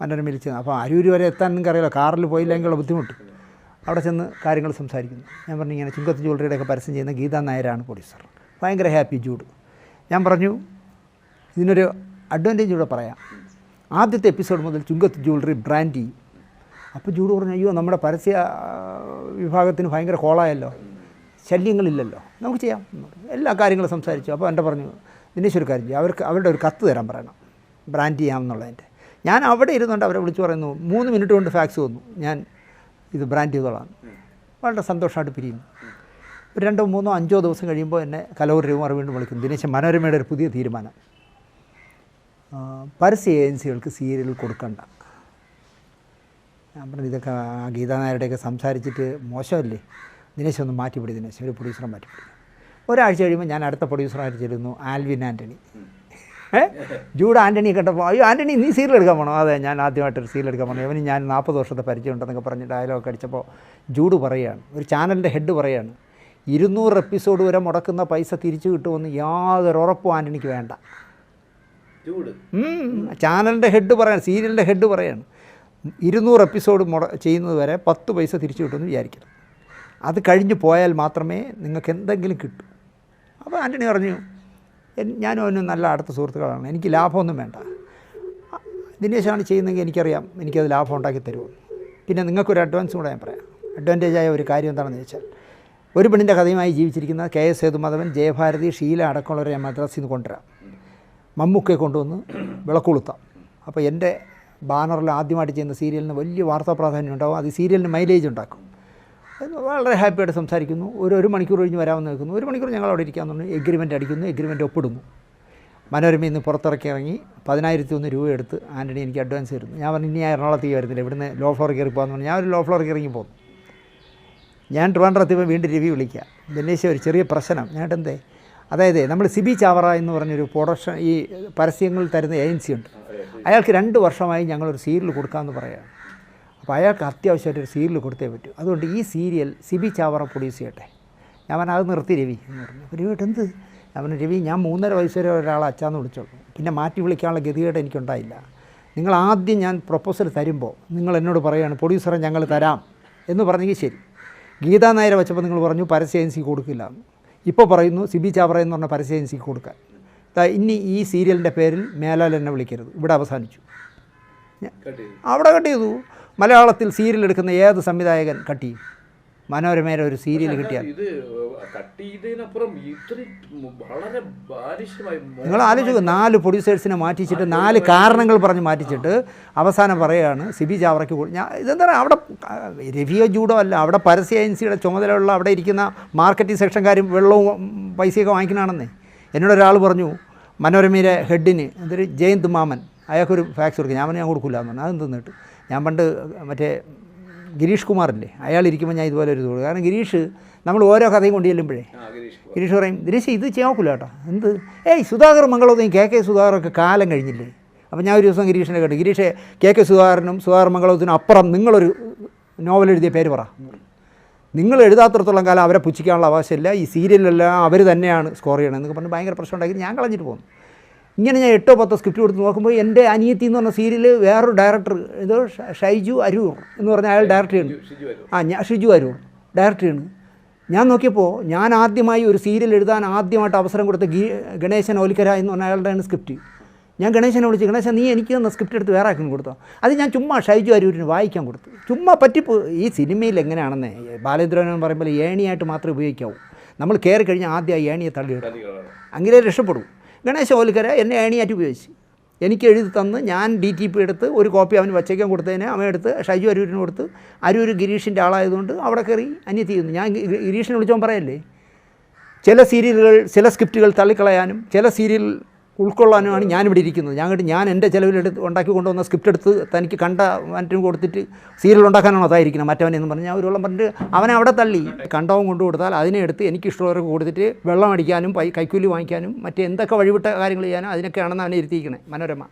മനോരമയിൽ ചെന്ന് അപ്പോൾ അരൂര് വരെ എത്താൻ നിങ്ങൾക്ക് അറിയില്ല കാറിൽ പോയില്ലെങ്കിലുള്ള ബുദ്ധിമുട്ട്. അവിടെ ചെന്ന് കാര്യങ്ങൾ സംസാരിക്കുന്നു. ഞാൻ പറഞ്ഞു ഇങ്ങനെ ചുങ്കത്ത് ജുവലറിയുടെ ഒക്കെ പരസ്യം ചെയ്യുന്ന ഗീത നായരാണ് പ്രൊഡ്യൂസർ ഭയങ്കര ഹാപ്പി ജൂഡ് ഞാൻ പറഞ്ഞു ഇതിനൊരു അഡ്വാന്റേജ് കൂടെ പറയാം. ആദ്യത്തെ എപ്പിസോഡ് മുതൽ ചുങ്കത്ത് ജ്വല്ലറി ബ്രാൻഡി. അപ്പോൾ ജൂഡ് പറഞ്ഞു അയ്യോ നമ്മുടെ പരസ്യ വിഭാഗത്തിന് ഭയങ്കര കോളായല്ലോ. ശല്യങ്ങളില്ലല്ലോ. നമുക്ക് ചെയ്യാം. എല്ലാ കാര്യങ്ങളും സംസാരിച്ചു. അപ്പോൾ എന്റെ പറഞ്ഞു ദിനേശ് ഒരു കാര്യം ചെയ്യും. അവർക്ക് അവരുടെ ഒരു കത്ത് തരാൻ പറയണം. ബ്രാൻഡ് ചെയ്യാമെന്നുള്ളതിന്റെ. ഞാൻ അവിടെ ഇരുന്നുകൊണ്ട് അവരെ വിളിച്ചു പറയുന്നു മൂന്ന് മിനിറ്റ് കൊണ്ട് ഫാക്സ് വന്നു. ഞാൻ ഇത് ബ്രാൻഡ് ചെയ്തോളാം. വളരെ സന്തോഷമായിട്ട് പിരിയുന്നു. ഒരു രണ്ടോ മൂന്നോ അഞ്ചോ ദിവസം കഴിയുമ്പോൾ എന്നെ കലൂർ രവിമാർ വീണ്ടും വിളിക്കും ദിനേശ് മനോരമയുടെ ഒരു പുതിയ തീരുമാനം. പരസ്യ ഏജൻസികൾക്ക് സീരിയൽ കൊടുക്കണ്ട. ഞാൻ പറഞ്ഞു ഇതൊക്കെ ഗീതാ നായരുടെയൊക്കെ സംസാരിച്ചിട്ട് മോശമല്ലേ? ദിനേശ് ഒന്ന് മാറ്റിപ്പിടി ദിനേശ് ഒരു പ്രൊഡ്യൂസറെ മാറ്റിപ്പിടി. ഒരാഴ്ച കഴിയുമ്പോൾ ഞാൻ അടുത്ത പ്രൊഡ്യൂസറായിട്ട് ചെല്ലുന്നു ആൽവിൻ ആന്റണി ജൂഡ് ആന്റണി കണ്ടപ്പോൾ അയ്യോ ആന്റണി നീ സീരിയൽ എടുക്കാൻ പോകണം അതെ ഞാൻ ആദ്യമായിട്ടൊരു സീരിയൽ എടുക്കാൻ പോകണം ഇവന് ഞാൻ നാൽപ്പത് വർഷത്തെ പരിചയം ഉണ്ടെന്നൊക്കെ പറഞ്ഞ് ഡയലോഗ് അടിച്ചപ്പോൾ ജൂഡ് പറയുകയാണ് ഒരു ചാനലിന്റെ ഹെഡ് പറയുകയാണ് ഇരുന്നൂറ് എപ്പിസോഡ് വരെ മുടക്കുന്ന പൈസ തിരിച്ചു കിട്ടുമെന്ന് യാതൊരു ഉറപ്പും ആന്റണിക്ക് വേണ്ട. ചാനലിന്റെ ഹെഡ് പറയാണ് സീരിയലിന്റെ ഹെഡ് പറയാണ്. ഇരുന്നൂറ് എപ്പിസോഡ് മുട ചെയ്യുന്നത് വരെ പത്ത് പൈസ തിരിച്ചു കിട്ടുമെന്ന് വിചാരിക്കണം അത് കഴിഞ്ഞ് പോയാൽ മാത്രമേ നിങ്ങൾക്ക് എന്തെങ്കിലും കിട്ടൂ. അപ്പോൾ ആന്റണി പറഞ്ഞു "എൻ- ഞാനും അവനും നല്ല അടുത്ത സുഹൃത്തുക്കളാണ്. എനിക്ക് ലാഭമൊന്നും വേണ്ട. ദിനേശാണ് ചെയ്യുന്നതെങ്കിൽ എനിക്കറിയാം എനിക്കത് ലാഭം ഉണ്ടാക്കി തരുമോ. പിന്നെ നിങ്ങൾക്കൊരു അഡ്വാൻസ് കൂടെ ഞാൻ പറയാം. ആയ ഒരു കാര്യം എന്താണെന്ന് ചോദിച്ചാൽ ഒരു പെണ്ണിന്റെ കഥയുമായി ജീവിച്ചിരിക്കുന്ന കെ എസ് സേതുമാധവൻ ജയഭാരതി ഷീല അടക്കമുള്ളവരെ മദ്രാസിൽ നിന്ന് കൊണ്ടുവരാം. മമ്മൂക്കയെ കൊണ്ടുവന്ന് വിളക്കൊളുത്താം. അപ്പോൾ എന്റെ ബാനറിൽ ആദ്യമായിട്ട് ചെയ്യുന്ന സീരിയലിന് വലിയ വാർത്താ പ്രാധാന്യം ഉണ്ടാവും. അത് സീരിയലിന് മൈലേജ് ഉണ്ടാക്കും. വളരെ ഹാപ്പിയായിട്ട് സംസാരിക്കുന്നു. ഒരു ഒരു മണിക്കൂർ കഴിഞ്ഞ് വരാമെന്ന് നിൽക്കുന്നു ഒരു മണിക്കൂർ ഞങ്ങൾ അവിടെ ഇരിക്കാമെന്ന് പറഞ്ഞു. എഗ്രിമെന്റ് അടിക്കുന്നു. എഗ്രിമെന്റ് ഒപ്പിടുന്നു. മനോരമയിൽ നിന്ന് പുറത്തിറക്കി ഇറങ്ങി പതിനായിരത്തി ഒന്ന് രൂപ എടുത്ത് ആന്റണി എനിക്ക് അഡ്വാൻസ് തരുന്നു. ഞാൻ പറഞ്ഞു ഇനി ഞാൻ എറണാകുളത്തേക്ക് വരുന്നില്ല ഇവിടുന്ന് ലോ ഫ്ലോർ കയറി പോകാമെന്ന് പറഞ്ഞു. ഞാൻ ഒരു ലോ ഫ്ലോർ കയറി പോന്നു. ഞാൻ ട്രിവാൻഡ്രത്തിൽ വീണ്ടും രവി വിളിക്കുക. ദിനേശ് ഒരു ചെറിയ പ്രശ്നം. ഞാൻ എന്തേ അതായത് നമ്മൾ സിബി ചാവറ എന്ന് പറഞ്ഞൊരു പ്രൊഡക്ഷൻ ഈ പരസ്യങ്ങൾ തരുന്ന ഏജൻസി ഉണ്ട്. അയാൾക്ക് രണ്ട് വർഷമായി ഞങ്ങളൊരു സീരിയൽ കൊടുക്കാമെന്ന് പറയുകയാണ് അപ്പോൾ അയാൾക്ക് അത്യാവശ്യമായിട്ട് ഒരു സീരിയൽ കൊടുത്തേ പറ്റൂ. അതുകൊണ്ട് ഈ സീരിയൽ സിബി ചാവറ പ്രൊഡ്യൂസ് ചെയ്യട്ടെ. ഞാൻ പറഞ്ഞു അത് നിർത്തി രവി എന്ന് പറഞ്ഞു. അപ്പോൾ രവി എന്ത്? ഞാൻ പറഞ്ഞു രവി ഞാൻ മൂന്നര വയസ്സ് വരെ ഒരാളെ അച്ചാന്ന് വിളിച്ചോളൂ. പിന്നെ മാറ്റി വിളിക്കാനുള്ള ഗതികേട് എനിക്കുണ്ടായില്ല. നിങ്ങൾ ആദ്യം ഞാൻ പ്രൊപ്പോസൽ തരുമ്പോൾ നിങ്ങൾ എന്നോട് പറയുകയാണ് പ്രൊഡ്യൂസറെ ഞങ്ങൾ തരാം. എന്ന് പറഞ്ഞെങ്കിൽ ശരി. ഗീതാ നായരെ വെച്ചപ്പോൾ നിങ്ങൾ പറഞ്ഞു പരസ്യ ഏജൻസി കൊടുക്കില്ല. എന്ന്. ഇപ്പോൾ പറയുന്നു സിബി ചാവറ എന്ന് പറഞ്ഞ പരസ്യ ഏജൻസിക്ക് കൊടുക്കാൻ. ഇനി ഈ സീരിയലിന്റെ പേരിൽ മേലാൽ എന്നെ വിളിക്കരുത്. ഇവിടെ അവസാനിച്ചു. അവിടെ കട്ട് ചെയ്തു. മലയാളത്തിൽ സീരിയൽ എടുക്കുന്ന ഏത് സംവിധായകൻ കട്ട് ചെയ്യും? മനോരമയുടെ ഒരു സീരിയൽ കിട്ടിയാൽ. നിങ്ങൾ ആലോചിക്കുക നാല് പ്രൊഡ്യൂസേഴ്സിനെ മാറ്റിച്ചിട്ട് നാല് കാരണങ്ങൾ പറഞ്ഞ് മാറ്റിച്ചിട്ട് അവസാനം പറയുകയാണ് സിബി ചാവറയ്ക്ക് ഞാൻ ഇതെന്താ പറയുക അവിടെ രവിയോ ജൂഡോ അല്ല അവിടെ പരസ്യ ഏജൻസിയുടെ ചുമതലയുള്ള അവിടെ ഇരിക്കുന്ന മാർക്കറ്റിംഗ് സെക്ഷൻകാരും വെള്ളവും പൈസയൊക്കെ വാങ്ങിക്കണമെന്നേ എന്നോട് ഒരാൾ പറഞ്ഞു മനോരമയിലെ ഹെഡിന് എന്തൊരു ജയന്ത് മാമൻ അയാൾക്കൊരു ഫാക്സ് കൊടുക്കുക ഞാൻ പറഞ്ഞു ഞാൻ കൊടുക്കില്ല എന്ന് പറഞ്ഞു. അതെന്ത് നിന്നിട്ട് ഞാൻ പണ്ട് മറ്റേ ഗിരീഷ് കുമാറില്ലേ അയാൾ ഇരിക്കുമ്പോൾ ഞാൻ ഇതുപോലെ ഒരു തോന്നുന്നു കാരണം ഗിരീഷ് നമ്മൾ ഓരോ കഥയും കൊണ്ട് ചെല്ലുമ്പോഴേ ഗിരീഷ് പറയും ഗിരീഷ് ഇത് ചെയ്യാൻ നോക്കില്ല കേട്ടോ. എന്ത്? ഏയ് സുധാകർ മംഗളോദയം കെ കെ സുധാകരൊക്കെ കാലം കഴിഞ്ഞില്ലേ? അപ്പോൾ ഞാൻ ഒരു ദിവസം ഗിരീഷിനെ കേട്ടു. ഗിരീഷെ കെ കെ സുധാകരനും സുധാകർ മംഗളത്തിനും അപ്പുറം നിങ്ങളൊരു നോവൽ എഴുതിയ പേര് പറ. നിങ്ങൾ എഴുതാത്തടത്തോളം കാലം അവരെ പുച്ഛിക്കാനുള്ള അവകാശമില്ല. ഈ സീരിയലിലെല്ലാം അവർ തന്നെയാണ് സ്കോർ ചെയ്യണമെന്നൊക്കെ പറഞ്ഞ് ഭയങ്കര പ്രശ്നം ഉണ്ടാക്കി. ഞാൻ കളഞ്ഞിട്ട് പോകുന്നു ഇങ്ങനെ ഞാൻ എട്ടോ പത്തോ സ്ക്രിപ്റ്റ് കൊടുത്ത് നോക്കുമ്പോൾ എന്റെ അനിയത്തി എന്ന് പറഞ്ഞ സീരിയൽ വേറൊരു ഡയറക്ടർ ഇത് ഷൈജു അരൂർ എന്ന് പറഞ്ഞ അയാൾ ഡയറക്റ്റ് ചെയ്യുന്നു ആ ഞാൻ ഷിജു അരൂർ ഡയറക്റ്റ് ചെയ്യുന്നു ഞാൻ നോക്കിയപ്പോൾ ഞാൻ ആദ്യമായി ഒരു സീരിയൽ എഴുതാൻ ആദ്യമായിട്ട് അവസരം കൊടുത്ത ഗീ ഗണേശൻ ഓലിക്കര എന്ന് പറഞ്ഞ അയാളുടെയാണ് സ്ക്രിപ്റ്റ് ഞാൻ ഗണേശനെ വിളിച്ച് ഗണേശൻ നീ എനിക്ക് തന്ന സ്ക്രിപ്റ്റ് എടുത്ത് വേറെ ആക്കി കൊടുത്തോ? അത് ഞാൻ ചുമ്മാ ഷൈജു അരൂരിന് വായിക്കാൻ കൊടുത്തു. ചുമ്മാ പറ്റിപ്പോ ഈ സിനിമയിൽ എങ്ങനെയാണെന്ന് ബാലേന്ദ്രൻ എന്ന് പറയുമ്പോൾ ഏണിയായിട്ട് മാത്രമേ ഉപയോഗിക്കാവൂ. നമ്മൾ കയറി കഴിഞ്ഞാൽ ആദ്യം ആ ഏണിയെ തള്ളിയിടും. അങ്ങനെ രക്ഷപ്പെടും. ഗണേശ ഓലിക്കര എന്നെ ഏണിയായിട്ട് ഉപയോഗിച്ച്. എനിക്ക് എഴുതി തന്ന് ഞാൻ ഡി ടി പി എടുത്ത് ഒരു കോപ്പി അവന് വച്ചേക്കാൻ കൊടുത്തതിന് അവൻ എടുത്ത് ഷൈജു അരൂരിന് കൊടുത്ത് അരൂർ ഗിരീഷിന്റെ ആളായതുകൊണ്ട് അവിടെ കയറി അന്യത്തി ചെയ്യുന്നു ഞാൻ ഗിരീഷിനെ വിളിച്ചോൻ പറയല്ലേ? ചില സീരിയലുകൾ ചില സ്ക്രിപ്റ്റുകൾ തള്ളിക്കളയാനും ചില സീരിയൽ ഉൾക്കൊള്ളാനുമാണ് ഞാനിവിടെ ഇരിക്കുന്നത്. ഞാൻ കണ്ടിട്ട് ഞാൻ എന്റെ ചിലവിലെടുത്ത് ഉണ്ടാക്കി കൊണ്ടുവന്ന സ്ക്രിപ്റ്റ് എടുത്ത് തനിക്ക് കണ്ട മറ്റും കൊടുത്തിട്ട് സീരിയൽ ഉണ്ടാക്കാനാണോ അതായിരിക്കണം മറ്റവനെന്ന് പറഞ്ഞ് ഞാൻ ഒരു വെള്ളം പറഞ്ഞിട്ട് അവനെ അവിടെ തള്ളി. കണ്ടവും കൊണ്ടു കൊടുത്താൽ അതിനെ എടുത്ത് എനിക്ക് ഇഷ്ടമുള്ളവർക്ക് കൊടുത്തിട്ട് വെള്ളം അടിക്കാനും കൈക്കൂലി വാങ്ങിക്കാനും മറ്റേ എന്തൊക്കെ വഴിവിട്ട കാര്യങ്ങൾ ചെയ്യാനും അതിനൊക്കെയാണെന്ന് അവനെ ഇരുത്തിയിരിക്കണേ മനോരമ.